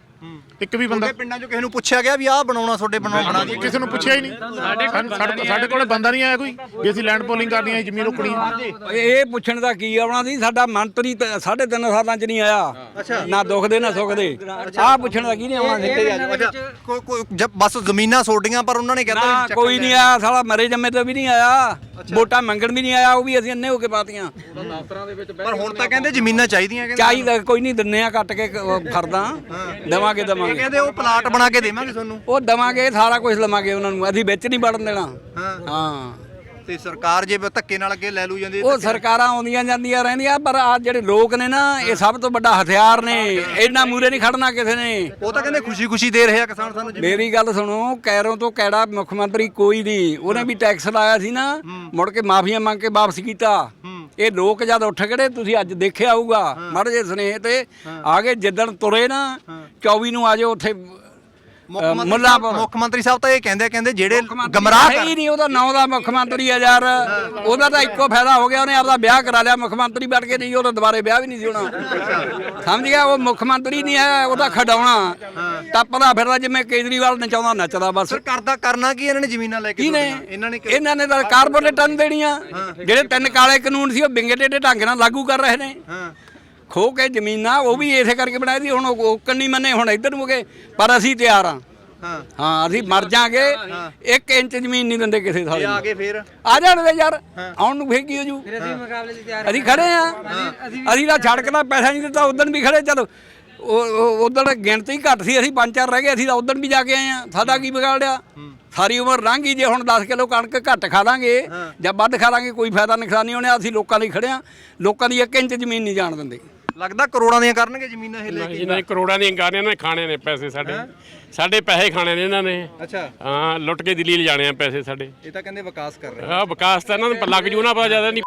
Speaker 11: ਇੱਕ ਵੀ ਬੰਦਾ
Speaker 2: ਤੁਹਾਡੇ ਪਿੰਡਾਂ ਚੋਂ ਕਿਸੇ ਨੂੰ ਪੁੱਛਿਆ ਗਿਆ ਵੀ ਆਹ ਬਣਾਉਣਾ ਤੁਹਾਡੇ ਬਣਾਉਣਾ? ਬਣਾ ਦਈਏ
Speaker 11: ਕਿਸੇ ਨੂੰ ਪੁੱਛਿਆ ਹੀ ਨਹੀਂ। ਸਾਡੇ ਸਾਡੇ ਕੋਲੇ ਬੰਦਾ ਨਹੀਂ ਆਇਆ ਕੋਈ ਵੀ ਅਸੀਂ ਲੈਂਡ ਪੋਲਿੰਗ ਕਰਨੀ ਹੈ ਜ਼ਮੀਨ ਰੁਕਣੀ ਹੈ।
Speaker 4: ਇਹ ਪੁੱਛਣ ਦਾ ਕੀ ਆਉਣਾ ਸੀ ਸਾਡਾ ਮੰਤਰੀ ਤਾਂ ਸਾਢੇ ਤਿੰਨ ਸਾਲਾਂ ਚ ਨਹੀਂ ਆਇਆ। ਨਾ ਦੁੱਖ ਦੇ ਨਾ ਸੁੱਖ ਦੇ। ਆਹ ਪੁੱਛਣ ਦਾ ਕੀ ਨਹੀਂ ਆਉਣਾ ਸੀ
Speaker 2: ਅੱਛਾ ਕੋਈ ਕੋਈ ਜਬ ਬਸ ਜ਼ਮੀਨਾਂ ਛੋਡੀਆਂ ਪਰ ਉਹਨਾਂ ਨੇ ਕਹਿੰਦਾ
Speaker 4: ਕੋਈ ਨਹੀਂ ਆਇਆ ਸਾਲਾ ਮਰੇ ਜੰਮੇ ਤੇ ਵੀ ਨਹੀਂ ਆਇਆ। ਵੋਟਾਂ ਮੰਗਣ ਵੀ ਨਹੀਂ ਆਇਆ ਉਹ ਵੀ ਅਸੀਂ ਅੰਨੇ ਹੋ ਕੇ ਪਾਤੀਆਂ।
Speaker 2: ਪਰ ਹੁਣ ਤਾਂ ਕਹਿੰਦੇ ਜ਼ਮੀਨਾਂ ਚਾਹੀਦੀਆਂ ਕਹਿੰਦੇ।
Speaker 4: ਚਾਹੀਦਾ ਕੋਈ ਨਹੀਂ ਦਿੰਨੇ ਆ ਕੱਟ ਕੇ ਖਰਦਾ ਦਵਾਂਗੇ।
Speaker 2: ਇਹ
Speaker 4: ਦਵਾਂਗੇ।
Speaker 2: ਕਹਿੰਦੇ ਉਹ ਪਲਾਟ ਬਣਾ ਕੇ ਦੇਵਾਂਗੇ ਤੁਹਾਨੂੰ।
Speaker 4: ਉਹ ਦਵਾਂਗੇ ਸਾਰਾ ਕੁਝ ਲਵਾਂਗੇ ਉਹਨਾਂ ਨੂੰ। ਅਸੀਂ ਵਿੱਚ ਨਹੀਂ ਵੜਨ ਦੇਣਾ।
Speaker 2: ਹਾਂ।
Speaker 4: ਹਾਂ।
Speaker 2: ਤੇ ਸਰਕਾਰ ਜੇ ਧੱਕੇ ਨਾਲ ਅੱਗੇ ਲੈ ਲੂ ਜਾਂਦੀ ਹੈ
Speaker 4: ਉਹ ਸਰਕਾਰਾਂ ਆਉਂਦੀਆਂ ਜਾਂਦੀਆਂ ਰਹਿੰਦੀਆਂ ਪਰ ਆ ਜਿਹੜੇ ਲੋਕ ਨੇ ਨਾ ਇਹ ਸਭ ਤੋਂ ਵੱਡਾ ਹਥਿਆਰ ਨੇ। ਇਹਨਾਂ ਮੂਰੇ ਨਹੀਂ ਖੜਨਾ ਕਿਸੇ ਨੇ।
Speaker 2: ਉਹ ਤਾਂ ਕਹਿੰਦੇ ਖੁਸ਼ੀ ਖੁਸ਼ੀ ਦੇ ਰਹੇ ਆ ਕਿਸਾਨ ਸਾਨੂੰ ਜ਼ਮੀਨ।
Speaker 4: ਮੇਰੀ ਗੱਲ ਸੁਣੋ ਕੈਰੋਂ ਤੋਂ ਕਿਹੜਾ ਮੁੱਖ ਮੰਤਰੀ ਕੋਈ ਨਹੀਂ। ਉਹਨੇ ਵੀ ਟੈਕਸ ਲਾਇਆ ਸੀ ਨਾ ਮੁੜ ਕੇ ਮਾਫੀਆਂ ਮੰਗ ਕੇ ਵਾਪਸ ਕੀਤਾ। ਇਹ ਲੋਕ ਜਦ ਉੱਠ ਖੜੇ ਤੁਸੀਂ ਅੱਜ ਦੇਖਿਆ ਹੋਊਗਾ ਮੜ ਜੇ ਸਨੇਹ ਤੇ ਆ ਗਏ ਜਿੱਦਣ ਤੁਰੇ ਨਾ 24 ਨੂੰ ਆ ਜਾਓ ਉੱਥੇ ਮੁੱਲਾਂਪੁਰ।
Speaker 2: ਮੁੱਖ ਮੰਤਰੀ ਸਾਹਿਬ ਤਾਂ ਇਹ ਕਹਿੰਦੇ ਕਹਿੰਦੇ ਜਿਹੜੇ ਗਮਰਾਹ
Speaker 4: ਹੈ ਹੀ ਨਹੀਂ ਉਹਦਾ ਨਾਂ ਦਾ ਮੁੱਖ ਮੰਤਰੀ ਆ ਯਾਰ। ਉਹਦਾ ਤਾਂ ਇੱਕੋ ਫਾਇਦਾ ਹੋ ਗਿਆ ਉਹਨੇ ਆਪਦਾ ਵਿਆਹ ਕਰਾ ਲਿਆ ਮੁੱਖ ਮੰਤਰੀ ਬਣ ਕੇ ਨਹੀਂ ਉਹਦਾ ਦੁਬਾਰੇ ਵਿਆਹ ਵੀ ਨਹੀਂ ਸੀ ਹੋਣਾ। ਸਮਝ ਗਿਆ? ਉਹ ਮੁੱਖ ਮੰਤਰੀ ਨਹੀਂ ਹੈ ਉਹਦਾ ਖਡਾਉਣਾ ਟੱਪਦਾ ਫਿਰਦਾ ਜਿਵੇਂ ਕੇਜਰੀਵਾਲ ਨਚਾਉਂਦਾ ਨੱਚਦਾ ਬਸ।
Speaker 2: ਸਰ ਕਰਦਾ ਕਰਨਾ ਕੀ ਇਹਨਾਂ ਨੇ ਜ਼ਮੀਨਾਂ ਲੈ ਕੇ? ਇਹਨਾਂ ਨੇ
Speaker 4: ਇਹਨਾਂ ਨੇ ਤਾਂ ਕਾਰਪੋਰੇਟਾਂ ਨੂੰ ਦੇਣੀਆਂ। ਜਿਹੜੇ ਤਿੰਨ ਕਾਲੇ ਕਾਨੂੰਨ ਸੀ ਉਹ ਬਿੰਗੇ ਟੇਢੇ ਢੰਗ ਨਾਲ ਲਾਗੂ ਕਰ ਰਹੇ ਨੇ।
Speaker 2: ਹਾਂ।
Speaker 4: ਖੋ ਕੇ ਜ਼ਮੀਨਾਂ ਉਹ ਵੀ ਇਸੇ ਕਰਕੇ ਬਣਾਈ ਸੀ ਹੁਣ ਉਹ ਕੰਨੀ ਮੰਨੇ ਹੁਣ ਇੱਧਰ ਨੂੰ ਹੋ ਗਏ ਪਰ ਅਸੀਂ ਤਿਆਰ ਹਾਂ।
Speaker 2: ਹਾਂ।
Speaker 4: ਹਾਂ ਅਸੀਂ ਮਰ ਜਾਾਂਗੇ 1 ਇੰਚ ਜ਼ਮੀਨ ਨਹੀਂ ਦਿੰਦੇ ਕਿਸੇ ਸਾਲੇ ਨੂੰ
Speaker 2: ਆ ਗਏ ਫੇਰ?
Speaker 4: ਆ ਜਾਣ ਦੇ ਯਾਰ ਆਉਣ ਨੂੰ ਫੇਰ ਕੀ ਹੋ ਜੂ? ਅਸੀਂ ਖੜੇ ਆ ਅਸੀਂ ਤਾਂ ਛੜਕ ਦਾ ਪੈਸਾ ਨਹੀਂ ਦਿੱਤਾ ਉਦੋਂ ਵੀ ਖੜੇ ਚਲੋ ਉਦੋਂ ਗਿਣਤੀ ਘੱਟ ਸੀ ਅਸੀਂ ਪੰਜ ਚਾਰ ਰਹਿ ਗਏ ਅਸੀਂ ਤਾਂ ਉਦੋਂ ਵੀ ਜਾ ਕੇ ਆਏ ਆ ਸਾਡਾ ਕੀ ਵਿਗਾੜਿਆ ਸਾਰੀ ਉਮਰ ਲੰਘੀ ਜੇ ਹੁਣ 10 ਕਿਲੋ ਕਣਕ ਘੱਟ ਖਾ ਲਾਂਗੇ ਜਾਂ ਵੱਧ ਖਾ ਲਾਂਗੇ ਕੋਈ ਫਾਇਦਾ ਨੁਕਸਾਨ ਨਹੀਂ ਹੋਣਾ ਅਸੀਂ ਲੋਕਾਂ ਲਈ ਖੜੇ ਆ ਲੋਕਾਂ ਦੀ 1 ਇੰਚ ਜ਼ਮੀਨ ਨਹੀਂ ਜਾਣ ਦਿੰਦੇ।
Speaker 2: ਲੱਗਦਾ ਕਰੋੜਾਂ ਦੀਆਂ ਕਰਨਗੇ ਜ਼ਮੀਨਾਂ ਇਹ ਲੈ ਕੇ
Speaker 3: ਇਹਨਾਂ ਨੇ ਕਰੋੜਾਂ ਦੀਆਂ ਗਾਣਿਆਂ ਨੇ ਖਾਣੇ ਨੇ ਪੈਸੇ ਸਾਡੇ। ਸਾਡੇ ਪੈਸੇ ਖਾਣੇ ਨੇ ਇਹਨਾਂ ਨੇ।
Speaker 2: ਅੱਛਾ।
Speaker 3: ਹਾਂ ਲੁੱਟ ਕੇ ਦਿੱਲੀ ਲਿਜਾਣੇ ਆ ਪੈਸੇ ਸਾਡੇ।
Speaker 2: ਇਹ ਤਾਂ ਕਹਿੰਦੇ ਵਿਕਾਸ ਕਰ ਰਹੇ
Speaker 3: ਆ ਵਿਕਾਸ ਤਾਂ ਇਹਨਾਂ ਨੂੰ ਲੱਗ ਜੂ ਨਾ ਪਤਾ ਜ਼ਿਆਦਾ ਨਹੀਂ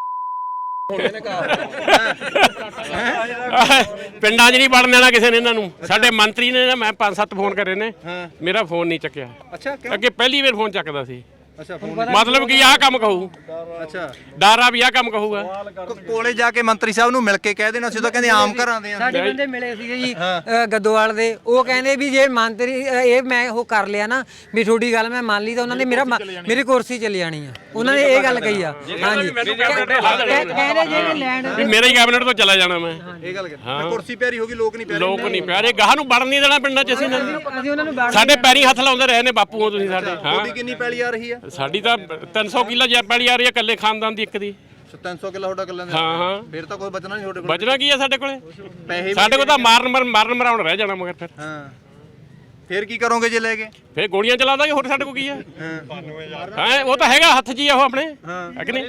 Speaker 3: ਪਿੰਡਾਂ 'ਚ ਨਹੀਂ ਵੜਨ ਦੇਣਾ ਕਿਸੇ ਨੇ ਇਹਨਾਂ ਨੂੰ। ਸਾਡੇ ਮੰਤਰੀ ਨੇ ਨਾ ਮੈਂ ਪੰਜ ਸੱਤ ਫੋਨ ਕਰੇ ਨੇ। ਮੇਰਾ ਫੋਨ ਨਹੀਂ ਚੱਕਿਆ।
Speaker 2: ਅੱਛਾ
Speaker 3: ਅੱਗੇ ਪਹਿਲੀ ਵਾਰ ਫੋਨ ਚੱਕਦਾ ਸੀ।
Speaker 2: ਅੱਛਾ ਫੋਨ
Speaker 3: ਮਤਲਬ ਕਿ ਆਹ ਕੰਮ ਕਹੂ।
Speaker 2: ਅੱਛਾ।
Speaker 3: ਡਰ ਆ ਵੀ ਆਹ ਕੰਮ ਕਹੂਗਾ।
Speaker 2: ਕੋਲੇ ਜਾ ਕੇ ਮੰਤਰੀ ਸਾਹਿਬ ਨੂੰ ਮਿਲ ਕੇ ਕਹਿ ਦੇਣਾ ਸੀ ਉਹ ਤਾਂ ਕਹਿੰਦੇ ਆਮ ਘਰਾਂ ਦੇ ਆ।
Speaker 12: ਸਾਡੇ ਬੰਦੇ ਮਿਲੇ ਸੀਗੇ ਜੀ ਅ, ਗੱਦੋਵਾਲ ਦੇ। ਉਹ ਕਹਿੰਦੇ ਵੀ ਜੇ ਮੰਤਰੀ ਅ, ਇਹ ਮੈਂ ਉਹ ਕਰ ਲਿਆ ਨਾ ਵੀ ਤੁਹਾਡੀ ਗੱਲ ਮੈਂ ਮੰਨ ਲਈ ਤਾਂ ਉਹਨਾਂ ਨੇ ਮੇਰਾ ਮ- ਮੇਰੀ ਕੁਰਸੀ ਚਲੀ ਜਾਣੀ ਆ। ਉਹਨਾਂ ਨੇ ਇਹ ਗੱਲ ਕਹੀ ਆ। ਹਾਂਜੀ ਕਹਿ- ਕਹਿੰਦੇ ਜਿਹੜੇ ਲੈਂਡ
Speaker 3: ਵੀ ਮੇਰੇ ਹੀ ਕੈਬਨਿਟ ਤੋਂ ਚਲਾ ਜਾਣਾ ਮੈਂ।
Speaker 2: ਇਹ ਗੱਲ ਕਰ ਕੁਰਸੀ ਪਿਆਰੀ ਹੋ ਗਈ ਲੋਕ ਨਹੀਂ ਪਿਆਰੇ
Speaker 3: ਲੋਕ ਨਹੀਂ ਪਿਆਰੇ ਗਾਹ ਨੂੰ ਵੜਨ ਨਹੀਂ ਦੇਣਾ ਪਿੰਡਾਂ 'ਚ ਅਸੀਂ। ਇਹਨਾਂ ਨੂੰ
Speaker 12: ਅਸੀਂ ਉਹਨਾਂ ਨੂੰ ਬਾੜ
Speaker 3: ਸਾਡੇ ਪੈਰੀ ਹੱਥ ਲਾਉਂਦੇ ਰਹੇ ਨੇ ਬਾਪੂਆਂ ਤੁਸੀਂ ਸਾਡੇ। ਹਾਂ
Speaker 2: ਤੁਹਾਡੀ ਕਿੰਨੀ ਪੈਲੀ ਆ ਰਹੀ ਆ?
Speaker 3: ਸਾਡੀ ਤਾਂ 300 ਕਿੱਲਾ ਜੈ ਪੈਲੀ ਆ ਰਹੀ ਹੈ ਇਕੱਲੇ ਖਾਨਦਾਨ ਦੀ ਇੱਕ ਦੀ।
Speaker 2: 300 ਕਿੱਲਾ ਤੁਹਾਡਾ ਕੱਲਾ
Speaker 3: ਹਾਂ ਹਾਂ।
Speaker 2: ਫਿਰ ਤਾਂ ਕੋਈ ਬਚਣਾ ਨਹੀਂ ਤੁਹਾਡੇ ਕੋਲ?
Speaker 3: ਬਚਣਾ ਕੀ ਹੈ ਸਾਡੇ ਕੋਲੇ?
Speaker 2: ਪੈਸੇ ਵੀ
Speaker 3: ਸਾਡੇ ਕੋਲ ਤਾਂ ਮਾਰਨ ਮਰ- ਮਾਰਨ ਮਰਾਉਣ ਰਹਿ ਜਾਣਾ ਮਗਰ ਫਿਰ।
Speaker 2: ਹਾਂ। ਫਿਰ ਕੀ ਕਰੋਗੇ ਜੇ ਲੈ ਗਏ
Speaker 3: ਫਿਰ ਗੋਲੀਆਂ ਚਲਾ ਦਾਂਗੇ ਹੋਰ ਸਾਡੇ ਕੋਲ ਕੀ ਹੈ। ਹਾਂ ਉਹ ਤਾਂ ਹੈਗਾ ਹੱਥ 'ਚ ਹੀ ਆ ਉਹ ਆਪਣੇ। ਹੈ। ਕਿ ਨਹੀਂ?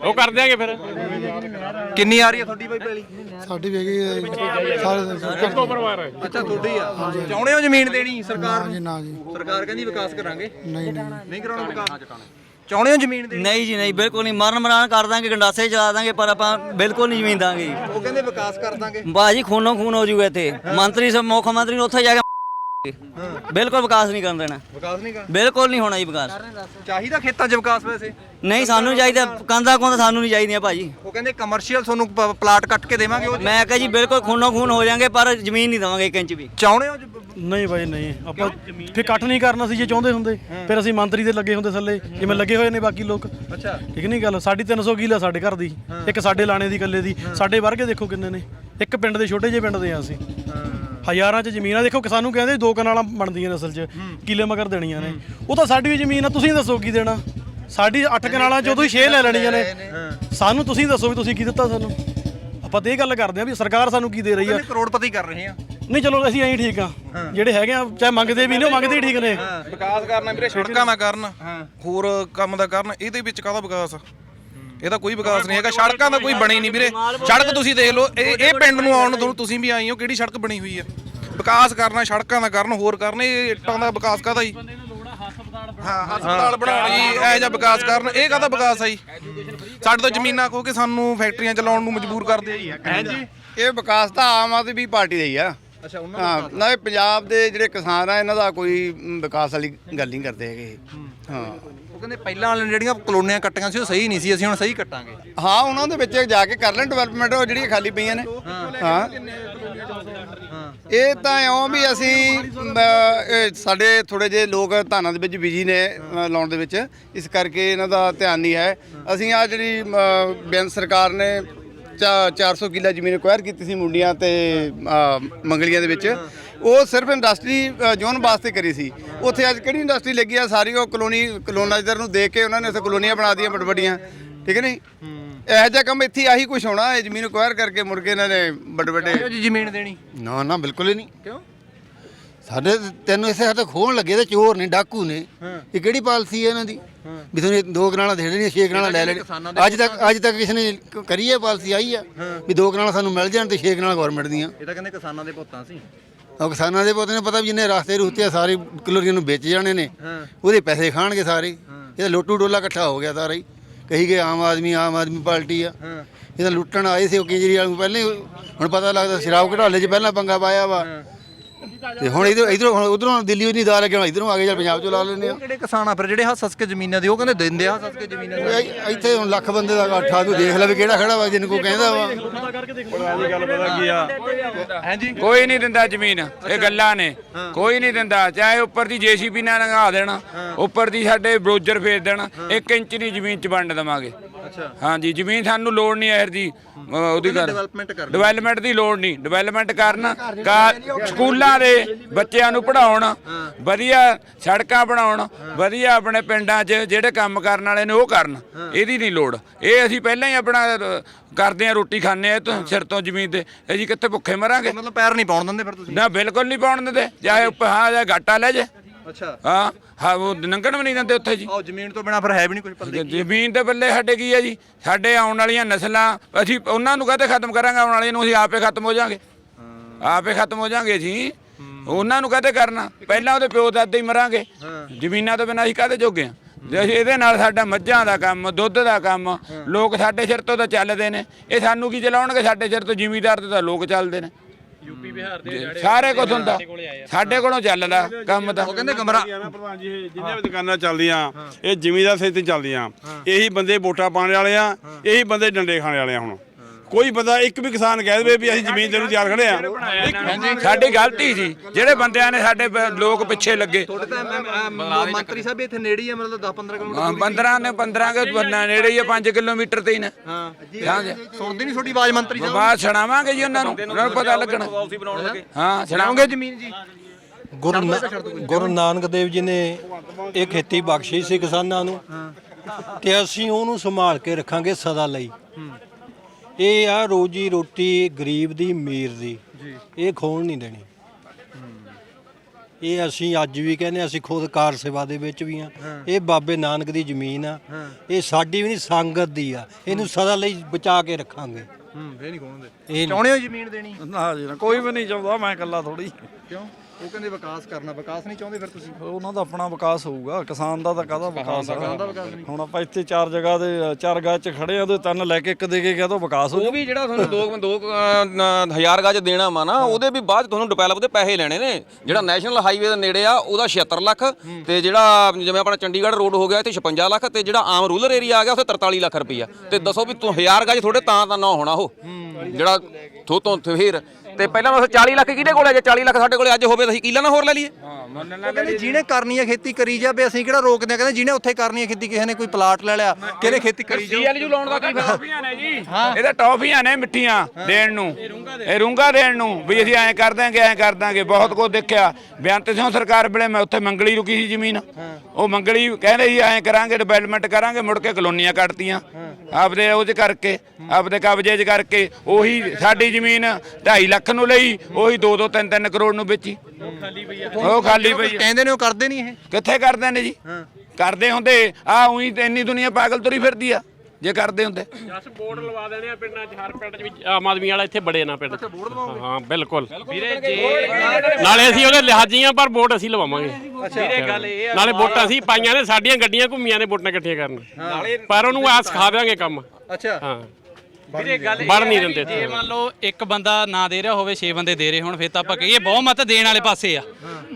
Speaker 3: ਉਹ ਕਰ ਦਿਆਂਗੇ ਫਿਰ।
Speaker 2: ਕਿੰਨੀ ਆ ਰਹੀ ਆ ਤੁਹਾਡੀ ਬਾਈ ਪੈਲੀ?
Speaker 11: ਸਾਡੀ ਵੇਗੀ ਸਾਰੇ
Speaker 3: ਇੱਕੋ ਪਰਿਵਾਰ ਹੈ
Speaker 2: ਅੱਛਾ ਤੁਹਾਡੀ ਆ। ਚਾਹੁੰਦੇ ਹੋ ਜ਼ਮੀਨ ਦੇਣੀ ਸਰਕਾਰ ਨੂੰ?
Speaker 11: ਨਾ ਜੀ
Speaker 2: ਸਰਕਾਰ ਕਹਿੰਦੀ ਵਿਕਾਸ ਕਰਾਂਗੇ।
Speaker 11: ਨਹੀਂ ਨਹੀਂ।
Speaker 2: ਨਹੀਂ ਕਰਾਉਣਾ ਵਿਕਾਸ? ਚਾਹੁੰਦੇ ਹੋ ਜ਼ਮੀਨ ਦੇਣੀ?
Speaker 1: ਨਹੀਂ ਜੀ ਨਹੀਂ ਬਿਲਕੁਲ ਨਹੀਂ। ਮਰਨ ਮਰਾਨ ਕਰ ਦਾਂਗੇ ਗੰਡਾਸੇ ਚਲਾ ਦਾਂਗੇ ਪਰ ਆਪਾਂ ਬਿਲਕੁਲ ਨਹੀਂ ਜ਼ਮੀਨ ਦਾਂਗੇ।
Speaker 2: ਉਹ ਕਹਿੰਦੇ ਵਿਕਾਸ ਕਰ ਦਾਂਗੇ।
Speaker 1: ਬਾਜੀ ਖੂਨੋ ਖੂਨ ਹੋ ਜੂਗਾ ਇੱਥੇ। ਮੰਤਰੀ ਸਾਹਿਬ ਮੁੱਖ ਮੰਤਰੀ ਨੂੰ ਉੱਥੇ ਜਾ ਕੇ ਬਿਲਕੁਲ ਵਿਕਾਸ ਨਹੀਂ ਕਰਨ ਦੇਣਾ।
Speaker 2: ਵਿਕਾਸ ਨਹੀਂ ਕਰ
Speaker 1: ਬਿਲਕੁਲ ਨਹੀਂ ਹੋਣਾ ਜੀ ਵਿਕਾਸ।
Speaker 2: ਚਾਹੀਦਾ ਖੇਤਾਂ 'ਚ ਵਿਕਾਸ ਵੈਸੇ?
Speaker 1: ਨਹੀਂ ਸਾਨੂੰ ਚਾਹੀਦਾ। ਕੰਦਾ ਕੋਂਦਾ ਸਾਨੂੰ ਨਹੀਂ ਚਾਹੀਦੀਆਂ ਭਾਜੀ।
Speaker 2: ਉਹ ਕਹਿੰਦੇ ਕਮਰਸ਼ੀਅਲ ਤੁਹਾਨੂੰ ਪ- ਪਲਾਟ ਕੱਟ ਕੇ ਦੇਵਾਂਗੇ ਉਹ
Speaker 1: ਮੈਂ ਕਹਾਂ ਜੀ ਬਿਲਕੁਲ ਖੂਨੋ ਖੂਨ ਹੋ ਜਾਾਂਗੇ ਪਰ ਜ਼ਮੀਨ ਨਹੀਂ ਦਵਾਂਗੇ ਇੱਕ ਇੰਚ ਵੀ।
Speaker 2: ਚਾਹੁੰਦੇ ਹੋ ਜ-
Speaker 13: ਨਹੀਂ ਬਾਈ ਨਹੀਂ। ਆਪਾਂ ਫਿਰ ਇਕੱਠ ਨਹੀਂ ਕਰਨਾ ਸੀ ਜੇ ਚਾਹੁੰਦੇ ਹੁੰਦੇ। ਫਿਰ ਅਸੀਂ ਮੰਤਰੀ ਦੇ ਲੱਗੇ ਹੁੰਦੇ ਥੱਲੇ ਜਿਵੇਂ ਲੱਗੇ ਹੋਏ ਨੇ ਬਾਕੀ ਲੋਕ।
Speaker 2: ਅੱਛਾ।
Speaker 13: ਠੀਕ ਨਹੀਂ ਗੱਲ? ਸਾਡੀ 300 ਕਿੱਲਾ ਸਾਡੇ ਘਰ ਦੀ। ਇੱਕ ਸਾਡੇ ਲਾਣੇ ਦੀ ਇਕੱਲੇ ਦੀ। ਸਾਡੇ ਵਰਗੇ ਦੇਖੋ ਕਿੰਨੇ ਨੇ। ਇੱਕ ਪਿੰਡ ਦੇ ਛੋਟੇ ਜਿਹੇ ਪਿੰਡ ਦੇ ਆ ਅਸੀਂ। ਹਜ਼ਾਰਾਂ 'ਚ ਜ਼ਮੀਨਾਂ ਦੇਖੋ ਸਾਨੂੰ ਕਹਿੰਦੇ ਦੋ ਕਨਾਲਾਂ ਬਣਦੀਆਂ ਨੇ ਅਸਲ 'ਚ ਕਿੱਲੇ ਮਗਰ ਦੇਣੀਆਂ ਨੇ। ਉਹ ਤਾਂ ਸਾਡੀ ਵੀ ਜ਼ਮੀਨ ਆ ਤੁਸੀਂ ਦੱਸੋ ਕੀ ਦੇਣਾ? ਸਾਡੀ 8 ਕਨਾਲਾਂ ਹੀ 6 ਲੈ ਲੈਣੀਆਂ ਨੇ। ਸਾਨੂੰ ਤੁਸੀਂ ਦੱਸੋ ਵੀ ਤੁਸੀਂ ਕੀ ਦਿੱਤਾ ਸਾਨੂੰ? ਆਪਾਂ ਤੇ ਇਹ ਗੱਲ ਕਰਦੇ ਆ ਵੀ ਸਰਕਾਰ ਸਾਨੂੰ ਕੀ ਦੇ ਰਹੀ ਆ।
Speaker 2: ਕਰੋੜਪਤੀ ਕਰ ਰਹੇ ਆ।
Speaker 13: ਨਹੀਂ ਚਲੋ ਅਸੀਂ ਐਂ ਠੀਕ ਆ। ਜਿਹੜੇ ਹੈਗੇ ਆ ਚਾਹੇ ਮੰਗਦੇ ਵੀ ਨੇ ਉਹ ਮੰਗਦੇ ਹੀ ਠੀਕ ਨੇ।
Speaker 14: ਵਿਕਾਸ ਕਰਨਾ ਵੀਰੇ ਸੜਕਾਂ ਦਾ ਕਰਨ ਹੋਰ ਕੰਮ ਦਾ ਕਰਨ ਇਹਦੇ ਵਿੱਚ ਕਾਹਦਾ ਵਿਕਾਸ ਆ? ਇਹਦਾ ਕੋਈ ਵਿਕਾਸ ਨਹੀਂ ਹੈਗਾ। ਸੜਕਾਂ ਦਾ ਕੋਈ ਬਣੀ ਨਹੀਂ ਵੀਰੇ। ਸੜਕ ਤੁਸੀਂ ਦੇਖ ਲਓ ਇਹ ਇਹ ਪਿੰਡ ਨੂੰ ਆਉਣ ਨੂੰ ਤੁਸੀਂ ਵੀ ਆਏ ਹੋ ਕਿਹੜੀ ਸੜਕ ਬਣੀ ਹੋਈ ਆ ਵਿਕਾਸ ਕਰਨਾ ਸੜਕਾਂ ਦਾ ਕਰਨ ਹੋਰ ਕਰਨ ਇਹ ਇੱਟਾਂ ਦਾ ਵਿਕਾਸ ਕਾਹਦਾ ਜੀ? ਹਾਂ ਹਸਪਤਾਲ ਬਣਾਉਣ ਜੀ ਇਹ ਜਿਹਾ ਵਿਕਾਸ ਕਰਨ ਇਹ ਕਾਹਦਾ ਵਿਕਾਸ ਆ ਜੀ? ਸਾਡੇ ਤੋਂ ਜ਼ਮੀਨਾਂ ਖੋ ਕੇ ਸਾਨੂੰ ਫੈਕਟਰੀਆਂ ਚਲਾਉਣ ਨੂੰ ਮਜਬੂਰ ਕਰਦੇ ਆ ਜੀ।
Speaker 15: ਇਹ ਵਿਕਾਸ ਤਾਂ ਆਮ ਆਦਮੀ ਪਾਰਟੀ ਦਾ ਹੀ ਆ।
Speaker 2: ਅੱਛਾ ਉਹਨਾਂ
Speaker 15: ਹਾਂ ਨਾ ਇਹ ਪੰਜਾਬ ਦੇ ਜਿਹੜੇ ਕਿਸਾਨ ਆ ਇਹਨਾਂ ਦਾ ਕੋਈ ਵਿਕਾਸ ਵਾਲੀ ਗੱਲ ਨਹੀਂ ਕਰਦੇ ਹੈਗੇ ਇਹ। ਹਾਂ।
Speaker 2: ਕਹਿੰਦੇ ਪਹਿਲਾਂ ਵਾਲੀਆਂ ਜਿਹੜੀਆਂ ਕਲੋਨੀਆਂ ਕੱਟੀਆਂ ਸੀ ਉਹ ਸਹੀ ਨਹੀਂ ਸੀ ਅਸੀਂ ਹੁਣ ਸਹੀ ਕੱਟਾਂਗੇ।
Speaker 15: ਹਾਂ ਉਹਨਾਂ ਦੇ ਵਿੱਚ ਜਾ ਕੇ ਕਰ ਲੈਣ ਡਿਵੈਲਪਮੈਂਟ ਉਹ ਜਿਹੜੀਆਂ ਖਾਲੀ ਪਈਆਂ ਨੇ। ਹਾਂ। ਇਹ ਤਾਂ ਇਉਂ ਵੀ ਅਸੀਂ ਸਾਡੇ ਥੋੜੇ ਜਿਹੇ ਲੋਕ ਧਾਨਾਂ ਦੇ ਵਿੱਚ ਬਿਜ਼ੀ ਨੇ ਲਾਉਣ ਦੇ ਵਿੱਚ। ਇਸ ਕਰਕੇ ਇਹਨਾਂ ਦਾ ਧਿਆਨ ਨਹੀਂ ਹੈ। ਅਸੀਂ ਆ ਜਿਹੜੀ ਬੇਅੰਤ ਸਰਕਾਰ ਨੇ ਚਾ- 400 ਕਿੱਲਾ ਜ਼ਮੀਨ ਅਕਵਾਇਰ ਕੀਤੀ ਸੀ ਮੁੰਡੀਆਂ ਤੇ ਮੰਗਲੀਆਂ ਦੇ ਵਿੱਚ। ਉਹ ਸਿਰਫ ਇੰਡਸਟਰੀ ਜ਼ੋਨ ਵਾਸਤੇ ਕਰੀ ਸੀ। ਉੱਥੇ ਅੱਜ ਕਿਹੜੀ ਇੰਡਸਟਰੀ ਲੱਗੀ ਆ? ਸਾਰੀ ਉਹ ਕਲੋਨੀ ਕਲੋਨਾਈਜ਼ਰ ਨੂੰ ਦੇਖ ਕੇ ਉਹਨਾਂ ਨੇ ਉੱਥੇ ਕਲੋਨੀਆਂ ਬਣਾ ਦਿੱਤੀਆਂ ਵੱਡ ਵੱਡੀਆਂ। ਠੀਕ ਹੈ ਨਹੀਂ? ਇਹੋ ਜਿਹਾ ਕੰਮ ਇੱਥੇ ਆਹੀ ਕੁਝ ਹੋਣਾ ਇਹ ਜ਼ਮੀਨ ਅਕਵਾਇਰ ਕਰਕੇ ਮੁੜ ਕੇ ਇਹਨਾਂ ਨੇ ਵੱਡੇ ਵੱਡੇ
Speaker 2: ਜੀ ਜ਼ਮੀਨ ਦੇਣੀ?
Speaker 9: ਨਾ ਨਾ ਬਿਲਕੁਲ ਹੀ ਨਹੀਂ।
Speaker 2: ਕਿਉਂ?
Speaker 9: ਸਾਡੇ ਤੈਨੂੰ ਇਸੇ ਹੱਥ ਖੋਣ ਲੱਗੇ ਤੇ ਚੋਰ ਨੇ ਡਾਕੂ ਨੇ। ਇਹ ਕਿਹੜੀ ਪਾਲਿਸੀ ਹੈ ਇਹਨਾਂ ਦੀ? ਵੀ ਤੁਹਾਨੂੰ ਦੋ ਕਨਾਲਾਂ ਦੇ ਦੇਣੀਆਂ ਛੇ ਕਨਾਲਾਂ ਲੈ ਲੈਣੀ। ਅੱਜ ਤੱਕ ਅੱਜ ਤੱਕ ਕਿਸੇ ਨੇ ਕ- ਕਰੀ ਹੈ ਪਾਲਿਸੀ ਆਈ ਆ। ਵੀ ਦੋ ਕਨਾਲਾਂ ਸਾਨੂੰ ਮਿਲ ਜਾਣ ਤੇ ਛੇ ਕਨਾਲਾਂ ਗਵਰਨਮੈਂਟ ਦੀਆਂ।
Speaker 2: ਇਹ ਤਾਂ ਕਹਿੰਦੇ ਕਿਸਾਨਾਂ ਦੇ ਪੁੱਤਾਂ ਸੀ।
Speaker 9: ਉਹ ਕਿਸਾਨਾਂ ਦੇ ਪਤਾ ਨੇ ਪਤਾ ਵੀ ਜਿੰਨੇ ਰਸਤੇ ਰੁੱਤੇ ਆ ਸਾਰੇ ਕਿਲੋਰੀਆਂ ਨੂੰ ਵੇਚ ਜਾਣੇ ਨੇ। ਉਹਦੇ ਪੈਸੇ ਖਾਣਗੇ ਸਾਰੇ। ਇਹ ਲੋਟੂ ਡੋਲਾ ਇਕੱਠਾ ਹੋ ਗਿਆ ਸਾਰਾ ਹੀ। ਕਹੀ ਗਏ ਆਮ ਆਦਮੀ ਆਮ ਆਦਮੀ ਪਾਰਟੀ ਆ। ਇਹ ਤਾਂ ਲੁੱਟਣ ਆਏ ਸੀ ਉਹ ਕੇਜਰੀਵਾਲ ਨੂੰ ਪਹਿਲਾਂ ਹੁਣ ਪਤਾ ਲੱਗਦਾ ਸ਼ਰਾਬ ਘਟਾਲੇ 'ਚ ਪਹਿਲਾਂ ਪੰਗਾ ਪਾਇਆ ਵਾ। ਤੇ ਹੁਣ ਇਧਰ ਇਧਰੋਂ ਹੁਣ ਉਧਰੋਂ ਦਿੱਲੀ ਨਹੀਂ ਦਾ ਲੱਗਿਆ ਇਧਰੋਂ ਆ ਕੇ ਜਾਂ ਪੰਜਾਬ ਚੋਂ ਲਾ ਲੈਂਦੇ ਆ।
Speaker 2: ਕਿਹੜੇ ਕਿਸਾਨ ਆ ਫਿਰ ਜਿਹੜੇ ਹੱਸ ਹੱਸ ਕੇ ਜ਼ਮੀਨਾਂ ਦੀ ਉਹ ਕਹਿੰਦੇ ਦਿੰਦੇ ਆ ਹੱਸ ਹੱਸ ਕੇ ਜ਼ਮੀਨਾਂ ਦੀ।
Speaker 9: ਇਹ ਇੱਥੇ ਹੁਣ ਲੱਖ ਬੰਦੇ ਦਾ ਇਕੱਠਾ ਤੂੰ ਦੇਖ ਲੈ ਵੀ ਕਿਹੜਾ ਖੜਾ ਵਾ ਜਿਹਨੂੰ ਕੋਈ ਕਹਿੰਦਾ ਵਾ।
Speaker 2: ਹਾਂਜੀ
Speaker 5: ਕੋਈ ਨਹੀਂ ਦਿੰਦਾ ਜ਼ਮੀਨ ਇਹ ਗੱਲਾਂ ਨੇ। ਕੋਈ ਨਹੀਂ ਦਿੰਦਾ ਚਾਹੇ ਉੱਪਰ ਦੀ ਜੀਸੀਬੀ ਨਾਲ ਲੰਘਾ ਦੇਣਾ ਉੱਪਰ ਦੀ ਸਾਡੇ ਬਰੋਜਰ ਫੇਰ ਦੇਣਾ 1 ਇੰਚ ਦੀ ਜ਼ਮੀਨ ਚ ਵੰਡ ਦੇਵਾਂਗੇ।
Speaker 2: ਅੱਛਾ।
Speaker 5: ਹਾਂਜੀ ਜ਼ਮੀਨ ਸਾਨੂੰ ਲੋੜ ਨਹੀਂ ਐਰ ਦੀ ਅ, ਉਹਦੀ ਕਰ
Speaker 2: ਡਿਵੈਲਪਮੈਂਟ
Speaker 5: ਦੀ ਲੋੜ ਨਹੀਂ। ਡਿਵੈਲਪਮੈਂਟ ਕਰਨ ਕਾ- ਸਕੂਲਾਂ ਦੇ ਬੱਚਿਆਂ ਨੂੰ ਪੜਾਉਣ ਵਧੀਆ ਸੜਕਾਂ ਬਣਾਉਣ ਵਧੀਆ ਆਪਣੇ ਪਿੰਡਾਂ 'ਚ ਜਿਹੜੇ ਕੰਮ ਕਰਨ ਵਾਲੇ ਨੇ ਉਹ ਕਰਨ। ਇਹਦੀ ਨਹੀਂ ਲੋੜ। ਇਹ ਅਸੀਂ ਪਹਿਲਾਂ ਹੀ ਆਪਣਾ ਅ, ਕਰਦੇ ਆ ਰੋਟੀ ਖਾਂਦੇ ਆ ਤੋਂ ਸਿਰ ਤੋਂ ਜ਼ਮੀਨ ਤੇ। ਇਹ ਜੀ ਕਿੱਥੇ ਭੁੱਖੇ ਮਰਾਂਗੇ?
Speaker 2: ਮਤਲਬ ਪੈਰ ਨਹੀਂ ਪਾਉਣ ਦਿੰਦੇ ਫਿਰ ਤੁਸੀਂ?
Speaker 5: ਨਾ ਬਿਲਕੁਲ ਨਹੀਂ ਪਾਉਣ ਦਿੰਦੇ। ਚਾਹੇ ਉੱਪਰ ਹਾਂ ਜਾਂ ਘਾਟਾ ਲੈ ਜੇ।
Speaker 2: ਅੱਛਾ।
Speaker 5: ਹਾਂ ਹਾਂ ਉਹ ਲੰਘਣ ਵੀ ਨਹੀਂ ਦਿੰਦੇ ਉੱਥੇ ਜੀ।
Speaker 2: ਉਹ ਜ਼ਮੀਨ ਤੋਂ ਬਿਨਾ ਫਿਰ ਹੈ ਵੀ ਨਹੀਂ ਕੁਝ ਪੱਲੇ।
Speaker 5: ਜ਼ਮੀਨ ਦੇ ਬੱਲੇ ਸਾਡੇ ਕੀ ਹੈ ਜੀ? ਸਾਡੇ ਆਉਣ ਵਾਲੀਆਂ ਨਸਲਾਂ ਅਸੀਂ ਉਹਨਾਂ ਨੂੰ ਕਹਤੇ ਖਤਮ ਕਰਾਂਗੇ? ਆਉਣ ਵਾਲੀਆਂ ਨੂੰ ਅਸੀਂ ਆਪੇ ਖਤਮ ਹੋ ਜਾਾਂਗੇ। ਆਪੇ ਖਤਮ ਹੋ ਜਾਾਂਗੇ ਜੀ। ਉਹਨਾਂ ਨੂੰ ਕਹਤੇ ਕਰਨਾ? ਪਹਿਲਾਂ ਉਹਦੇ ਪਿਓ ਦਾਦੇ ਹੀ ਮਰਾਂਗੇ। ਜ਼ਮੀਨਾਂ ਤੋਂ ਬਿਨਾਂ ਅਸੀਂ ਕਾਹਦੇ ਜੋਗੇ ਆ ਜੇ ਅਸੀਂ ਇਹਦੇ ਨਾਲ ਸਾਡਾ ਮੱਝਾਂ ਦਾ ਕੰਮ ਦੁੱਧ ਦਾ ਕੰਮ ਲੋਕ ਸਾਡੇ ਸਿਰ ਤੋਂ ਤਾਂ ਚੱਲਦੇ ਨੇ। ਇਹ ਸਾਨੂੰ ਕੀ ਚਲਾਉਣਗੇ? ਸਾਡੇ ਸਿਰ ਤੋਂ ਜ਼ਿਮੀਦਾਰ ਤੇ ਤਾਂ ਲੋਕ ਚੱਲਦੇ ਨੇ। ਯੂਪੀ ਬਿਹਾਰ ਦੇ ਸਾਰੇ ਕੁਝ ਹੁੰਦਾ। ਸਾਡੇ ਕੋਲੋਂ ਚੱਲਦਾ ਕੰਮ ਤਾਂ।
Speaker 2: ਉਹ ਕਹਿੰਦੇ ਕਮਰਾ।
Speaker 16: ਪ੍ਰਧਾਨ ਜੀ ਇਹ ਜਿੰਨੀਆਂ ਵੀ ਦੁਕਾਨਾਂ ਚੱਲਦੀਆਂ ਇਹ ਜ਼ਿਮੀਦਾਰ ਸੇ ਤੇ ਚੱਲਦੀਆਂ। ਇਹੀ ਬੰਦੇ ਵੋਟਾਂ ਪਾਉਣ ਵਾਲੇ ਆ ਇਹੀ ਬੰਦੇ ਡੰਡੇ ਖਾਣ ਵਾਲੇ ਆ ਹੁਣ। ਕੋਈ ਬੰਦਾ ਇੱਕ ਵੀ ਕਿਸਾਨ ਕਹਿ ਦੇਵੇ ਵੀ ਅਸੀਂ ਜ਼ਮੀਨ ਦੇਣ ਨੂੰ ਤਿਆਰ ਖੜੇ ਆ।
Speaker 5: ਸਾਡੀ ਗਲਤੀ ਸੀ। ਜਿਹੜੇ ਬੰਦਿਆਂ ਨੇ ਸਾਡੇ ਲੋਕ ਪਿੱਛੇ ਲੱਗੇ।
Speaker 2: ਤੁਹਾਡੇ ਤਾਂ ਮੈਂ- ਮੈਂ- ਮੰਤਰੀ ਸਾਹਿਬ ਇੱਥੇ ਨੇੜੇ ਹੀ ਆ ਮਤਲਬ 10 15 ਕਿਲੋਮੀਟਰ
Speaker 5: ਹਾਂ, 15 ਨੇ 15 ਕੇ ਬੰਨਾ ਨੇੜੇ ਹੀ ਆ 5 ਕਿਲੋਮੀਟਰ ਤੇ ਹੀ ਨੇ।
Speaker 2: ਹਾਂ।
Speaker 5: ਹਾਂ ਜੀ।
Speaker 2: ਸੁਣਦੀ ਨਹੀਂ ਤੁਹਾਡੀ ਆਵਾਜ਼ ਮੰਤਰੀ ਸਾਹਿਬ?
Speaker 5: ਬਾਅਦ ਸੁਣਾਵਾਂਗੇ ਜੀ ਉਹਨਾਂ ਨੂੰ। ਉਹਨਾਂ ਨੂੰ ਪਤਾ ਲੱਗਣਾ। ਹਾਂ? ਸੁਣਾਉਂਗੇ
Speaker 2: ਜ਼ਮੀਨ ਜੀ?
Speaker 17: ਗੁਰੂ ਨਾ- ਗੁਰੂ ਨਾਨਕ ਦੇਵ ਜੀ ਨੇ ਇਹ ਖੇਤੀ ਬਖਸ਼ੀ ਸੀ ਕਿਸਾਨਾਂ ਨੂੰ ਤੇ ਅਸੀਂ ਉਹਨੂੰ ਸੰਭਾਲ ਕੇ ਰੱਖਾਂਗੇ ਸਦਾ ਲਈ। ਇਹ ਆ ਰੋਜੀ ਰੋਟੀ ਗਰੀਬ ਦੀ ਅਮੀਰ ਦੀ। ਇਹ ਖੋਣ ਨਹੀਂ ਦੇਣੀ। ਇਹ ਅਸੀਂ ਅੱਜ ਵੀ ਕਹਿੰਦੇ ਅਸੀਂ ਖੁਦ ਕਾਰ ਸੇਵਾ ਦੇ ਵਿੱਚ ਵੀ ਆ ਇਹ ਬਾਬੇ ਨਾਨਕ ਦੀ ਜ਼ਮੀਨ ਆ। ਇਹ ਸਾਡੀ ਵੀ ਨਹੀਂ ਸੰਗਤ ਦੀ ਆ। ਇਹਨੂੰ ਸਦਾ ਲਈ ਬਚਾ ਕੇ ਰੱਖਾਂਗੇ।
Speaker 2: ਹੂੰ ਫੇਰ ਨਹੀਂ ਖੋਣਦੇ।
Speaker 17: ਇਹ
Speaker 2: ਚਾਹੁੰਦੇ ਹੋ ਜ਼ਮੀਨ ਦੇਣੀ?
Speaker 17: ਨਾ ਜੀ ਕੋਈ ਵੀ ਨਹੀਂ ਚਾਹੁੰਦਾ ਮੈਂ ਇਕੱਲਾ ਥੋੜੀ
Speaker 2: ਕਿਉਂ? ਉਹ ਕਹਿੰਦੇ ਵਿਕਾਸ ਕਰਨਾ ਵਿਕਾਸ ਨਹੀਂ ਚਾਹੁੰਦੇ ਫਿਰ ਤੁਸੀਂ?
Speaker 17: ਉਹਨਾਂ ਦਾ ਆਪਣਾ ਵਿਕਾਸ ਹੋਊਗਾ ਕਿਸਾਨ ਦਾ ਤਾਂ ਕਾਹਦਾ ਵਿਕਾਸ ਹੈ ਹੁਣ ਆਪਾਂ ਇੱਥੇ ਚਾਰ ਜਗ੍ਹਾ ਦੇ ਚਾਰ ਗਾਹ 'ਚ ਖੜੇ ਆ ਤੇ ਤਿੰਨ ਲੈ ਕੇ ਇੱਕ ਦੇ ਕੇ ਗਿਆ ਤਾਂ ਵਿਕਾਸ ਹੋ
Speaker 7: ਉਹ ਵੀ ਜਿਹੜਾ ਤੁਹਾਨੂੰ ਦੋ ਦੋ ਹਜ਼ਾਰ ਗਜ ਦੇਣਾ ਵਾ ਨਾ ਉਹਦੇ ਵੀ ਬਾਅਦ ਤੁਹਾਨੂੰ ਡਿਵੈਲਪ ਦੇ ਪੈਸੇ ਲੈਣੇ ਨੇ। ਜਿਹੜਾ ਨੈਸ਼ਨਲ ਹਾਈਵੇ ਦੇ ਨੇੜੇ ਆ ਉਹਦਾ 76 ਲੱਖ ਤੇ ਜਿਹੜਾ ਜਿਵੇਂ ਆਪਣਾ ਚੰਡੀਗੜ੍ਹ ਰੋਡ ਹੋ ਗਿਆ ਇੱਥੇ 56 ਲੱਖ ਤੇ ਜਿਹੜਾ ਆਮ ਰੂਰਲ ਏਰੀਆ ਆ ਗਿਆ ਉੱਥੇ 43 ਲੱਖ ਰੁਪਈਆ। ਤੇ ਦੱਸੋ ਵੀ ਤੂੰ ਹਜ਼ਾਰ ਗਜ ਥੋੜੇ ਤਾਂ ਤਾਂ ਨਾ ਹੋਣਾ ਉਹ। ਜਿਹੜਾ ਥੋ ਤੋਂ ਫਿਰ ਤੇ ਪਹਿਲਾਂ ਉਹ 40 ਲੱਖ ਕਿਹਦੇ ਕੋਲ ਹੈ ਜੇ 40 ਲੱਖ ਸਾਡੇ ਕੋਲੇ ਅੱਜ ਹੋਵੇ ਤਾਂ ਅਸੀਂ ਕਿੱਲਾ ਨਾ ਹੋਰ ਲੈ ਲਈਏ।
Speaker 2: ਉਹ ਕਹਿੰਦੇ ਜਿਹਨੇ ਕਰਨੀ ਹੈ ਖੇਤੀ ਕਰੀ ਜਾਵੇ ਅਸੀਂ ਕਿਹੜਾ ਰੋਕਦੇ ਆ? ਕਹਿੰਦੇ ਜਿਹਨੇ ਉੱਥੇ ਕਰਨੀ ਹੈ ਖੇਤੀ ਕਿਸੇ ਨੇ ਕੋਈ ਪਲਾਟ ਲੈ ਲਿਆ ਕਿਹਨੇ ਖੇਤੀ ਕਰੀ ਜਾਓ
Speaker 5: ਸੀਐਲਯੂ ਲਾਉਣ ਦਾ ਕੀ ਫਾਇਦਾ? ਨੇ ਜੀ। ਇਹ ਤਾਂ ਟੌਫੀਆਂ ਨੇ ਮਿੱਠੀਆਂ ਦੇਣ ਨੂੰ। ਇਹ ਰੂੰਗਾ ਦੇਣ ਨੂੰ ਵੀ ਅਸੀਂ ਐਂ ਕਰ ਦਾਂਗੇ ਐਂ ਕਰ ਦਾਂਗੇ ਬਹੁਤ ਕੁਝ ਦੇਖਿਆ। ਬੇਅੰਤ ਸਿੰਘ ਸਰਕਾਰ ਵੇਲੇ ਮੈਂ ਉੱਥੇ ਮੰਗਲੀ ਰੁਕੀ ਸੀ ਜ਼ਮੀਨ। ਉਹ ਮੰਗਲੀ ਕਹਿੰਦੇ ਸੀ ਐਂ ਕਰਾਂਗੇ ਡਿਵੈਲਪਮੈਂਟ ਕਰਾਂਗੇ ਮੁੜ ਕੇ ਕਲੋਨੀਆਂ ਕੱਟਤੀਆਂ। ਆਪਦੇ ਉਹ 'ਚ ਕਰਕੇ ਆਪਦੇ ਕਬਜ਼ੇ 'ਚ ਕਰਕੇ ਉਹੀ ਸਾਡੀ ਜ਼ਮੀਨ 2.5 ਲੱਖ ਨੂੰ ਲਈ ਉਹੀ 2-2 3-3 ਕਰੋੜ ਨੂੰ ਵੇਚੀ। ਉਹ ਖਾਲੀ ਪਈ ਆ।
Speaker 2: ਕਹਿੰਦੇ ਨੇ ਉਹ ਕਰਦੇ ਨਹੀਂ ਇਹ।
Speaker 5: ਕਿੱਥੇ ਕਰਦੇ ਨੇ ਜੀ? ਕਰਦੇ ਹੁੰਦੇ ਆ ਉਹੀ ਤੇ ਇੰਨੀ ਦੁਨੀਆ ਪਾਗਲ ਤੁਰੀ ਫਿਰਦੀ ਆ। ਜੇ ਕਰਦੇ ਹੁੰਦੇ।
Speaker 3: ਜਸ ਬੋਰਡ ਲਵਾ ਦੇਣੇ ਆ ਪਿੰਡਾਂ 'ਚ ਹਰ ਪਿੰਡ 'ਚ ਵੀ ਆਮ ਆਦਮੀ ਵਾਲਾ ਇੱਥੇ ਬੜੇ ਨਾ ਪਿੰਡ। 'ਚ ਹਾਂ ਬਿਲਕੁਲ। ਵੀਰੇ ਜੇ ਨਾਲੇ ਅਸੀਂ ਉਹਦੇ ਲਿਹਾਜ਼ੀਆਂ ਪਰ ਵੋਟ ਅਸੀਂ ਲਵਾਵਾਂਗੇ। ਵੀਰੇ ਗੱਲ ਇਹ ਆ ਨਾਲੇ ਵੋਟਾਂ ਅਸੀਂ ਪਾਈਆਂ ਨੇ ਸਾਡੀਆਂ ਗੱਡੀਆਂ ਘੁੰਮੀਆਂ ਨੇ ਵੋਟਾਂ ਇਕੱਠੀਆਂ ਕਰਨ। ਪਰ ਉਹਨੂੰ ਆ ਸਿਖਾ ਦਿਆਂਗੇ ਕੰਮ।
Speaker 2: ਅੱਛਾ।
Speaker 3: ਹਾਂ।
Speaker 6: ਵੀਰੇ ਗੱਲ
Speaker 3: ਨਹੀਂ ਦਿੰਦੇ
Speaker 6: ਜੇ ਮੰਨ ਲਓ ਇੱਕ ਬੰਦਾ ਨਾ ਦੇ ਰਿਹਾ ਹੋਵੇ 6 ਬੰਦੇ ਦੇ ਰਹੇ ਹੋਣ ਫਿਰ ਤਾਂ ਆਪਾਂ ਕਹੀਏ ਬਹੁਮਤ ਦੇਣ ਵਾਲੇ ਪਾਸੇ ਆ।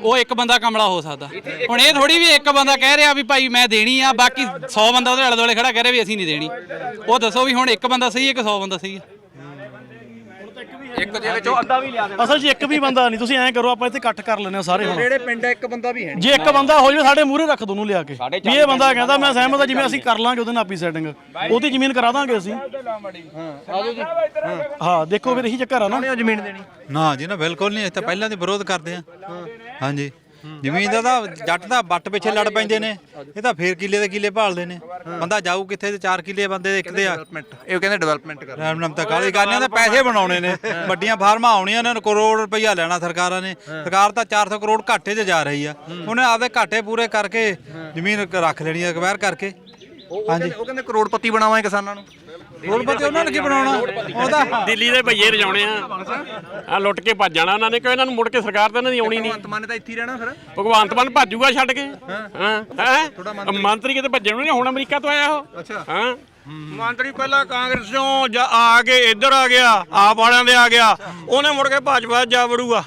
Speaker 6: ਉਹ ਇੱਕ ਬੰਦਾ ਕਮਲਾ ਹੋ ਸਕਦਾ। ਹੁਣ ਇਹ ਥੋੜੀ ਵੀ ਇੱਕ ਬੰਦਾ ਕਹਿ ਰਿਹਾ ਵੀ ਭਾਈ ਮੈਂ ਦੇਣੀ ਆ ਬਾਕੀ 100 ਬੰਦਾ ਉਹਦੇ ਆਲੇ ਦੁਆਲੇ ਖੜਾ ਕਹਿ ਰਿਹਾ ਵੀ ਅਸੀਂ ਨਹੀਂ ਦੇਣੀ। ਉਹ ਦੱਸੋ ਵੀ ਹੁਣ ਇੱਕ ਬੰਦਾ ਸਹੀ ਹੈ ਕਿ 100 ਬੰਦਾ ਸਹੀ ਹੈ?
Speaker 7: ਇੱਕ ਦੇ ਵਿੱਚੋਂ ਅੱਧਾ ਵੀ ਲਿਆ ਦੇ
Speaker 13: ਅਸਲ 'ਚ ਇੱਕ ਵੀ ਬੰਦਾ ਨਹੀਂ ਤੁਸੀਂ ਐਂ ਕਰੋ ਆਪਾਂ ਇੱਥੇ ਇਕੱਠ ਕਰ ਲੈਨੇ ਆ ਸਾਰੇ ਹੁਣ।
Speaker 2: ਜਿਹੜੇ ਪਿੰਡ ਆ ਇੱਕ ਬੰਦਾ ਵੀ ਹੈ
Speaker 13: ਜੇ ਇੱਕ ਬੰਦਾ ਹੋ ਜਾਵੇ ਸਾਡੇ ਮੂਹਰੇ ਰੱਖ ਦੋ ਉਹਨੂੰ ਲਿਆ ਕੇ। ਵੀ ਇਹ ਬੰਦਾ ਕਹਿੰਦਾ ਮੈਂ ਸਹਿਮਤ ਆ ਜਿਵੇਂ ਅਸੀਂ ਕਰ ਲਾਂਗੇ ਉਹਦੇ ਨਾਲ ਆਪੀ ਸੈਟਿੰਗ ਉਹਦੀ ਜ਼ਮੀਨ ਕਰਾ ਦਾਂਗੇ ਅਸੀਂ।
Speaker 2: ਆਜੋ ਜੀ।
Speaker 13: ਹਾਂ ਦੇਖੋ ਫਿਰ ਇਹੀ ਚੱਕਰ ਆ ਨਾ।
Speaker 2: ਜ਼ਮੀਨ ਦੇਣੀ।
Speaker 18: ਨਾ ਜੀ ਨਾ ਬਿਲਕੁਲ ਨਹੀਂ ਅਸੀਂ ਤਾਂ ਪਹਿਲਾਂ ਦੀ ਵਿਰੋਧ ਕਰਦੇ ਆ ਹਾਂਜੀ। ਜ਼ਮੀਨ ਦਾ ਤਾਂ ਜੱਟ ਦਾ ਬੱਟ ਪਿੱਛੇ ਲੜ ਪੈਂਦੇ ਨੇ ਇਹ ਤਾਂ ਫੇਰ ਕਿੱਲੇ ਦੇ ਕਿੱਲੇ ਭਾਲਦੇ ਨੇ। ਬੰਦਾ ਜਾਊ ਕਿੱਥੇ ਤੇ 4 ਕਿੱਲੇ ਬੰਦੇ ਦੇ ਇੱਕ ਦੇ ਆ
Speaker 2: ਇਹ ਕਹਿੰਦੇ ਡਿਵੈਲਪਮੈਂਟ ਕਰ
Speaker 18: ਰਾਮ ਤਾਂ ਕਾਲੀ ਕਰਨੇ ਤੇ ਪੈਸੇ ਬਣਾਉਣੇ ਨੇ। ਵੱਡੀਆਂ ਫਾਰਮਾਂ ਆਉਣੀਆਂ ਨੇ ਕਰੋੜ ਰੁਪਈਆ ਲੈਣਾ ਸਰਕਾਰਾਂ ਨੇ। ਸਰਕਾਰ ਤਾਂ 400 ਕਰੋੜ ਘਾਟੇ 'ਚ ਜਾ ਰਹੀ ਆ। ਉਹਨੇ ਆਪਦੇ ਘਾਟੇ ਪੂਰੇ ਕਰਕੇ ਜ਼ਮੀਨ ਰੱਖ ਲੈਣੀ ਆ ਅਕਵਾਇਰ ਕਰਕੇ।
Speaker 2: ਉਹ ਕਹਿੰਦੇ ਕਰੋੜਪਤੀ ਬਣਾਵਾਂਗੇ ਕਿਸਾਨਾਂ ਨੂੰ।
Speaker 18: ਕਰੋੜਪਤੀ ਉਹਨਾਂ ਨੇ ਕੀ ਬਣਾਉਣਾ? ਉਹਦਾ
Speaker 3: ਦਿੱਲੀ ਦੇ ਭਈਏ ਰਜਾਉਣੇ ਆ। ਆ ਲੁੱਟ ਕੇ ਭੱਜ ਜਾਣਾ ਉਹਨਾਂ ਨੇ ਕਿ ਇਹਨਾਂ ਨੂੰ ਮੁੜ ਕੇ ਸਰਕਾਰ ਤਾਂ ਇਹਨਾਂ ਦੀ ਆਉਣੀ ਨਹੀਂ।
Speaker 2: ਭਗਵੰਤ ਮਾਨ ਨੇ ਤਾਂ ਇੱਥੇ ਹੀ ਰਹਿਣਾ ਫਿਰ।
Speaker 3: ਭਗਵੰਤ ਮਾਨ ਭੱਜੂਗਾ ਛੱਡ ਕੇ। ਹਾਂ। ਹੈ ਮੰਤਰੀ ਕਿਤੇ ਭੱਜਣ ਨਹੀਂ ਹੁਣ ਅਮਰੀਕਾ ਤੋਂ ਆਇਆ ਉਹ।
Speaker 2: ਅੱਛਾ।
Speaker 3: ਹਾਂ।
Speaker 10: ਮੰਤਰੀ ਪਹਿਲਾਂ ਕਾਂਗਰਸ ਚੋਂ ਜਾ ਆ ਕੇ ਇੱਧਰ ਆ ਗਿਆ ਆਪ ਵਾਲਿਆਂ ਦੇ ਆ ਗਿਆ। ਉਹਨੇ ਮੁੜ ਕੇ ਭਾਜਪਾ ਜਾ ਵੜੂਗਾ।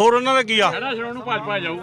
Speaker 10: ਹੋਰ ਉਹਨਾਂ ਦਾ ਕੀ ਆ?
Speaker 3: ਜਿਹੜਾ ਸ਼ਰੋਂ ਨੂੰ ਭਾਜਪਾ ਜਾਊ।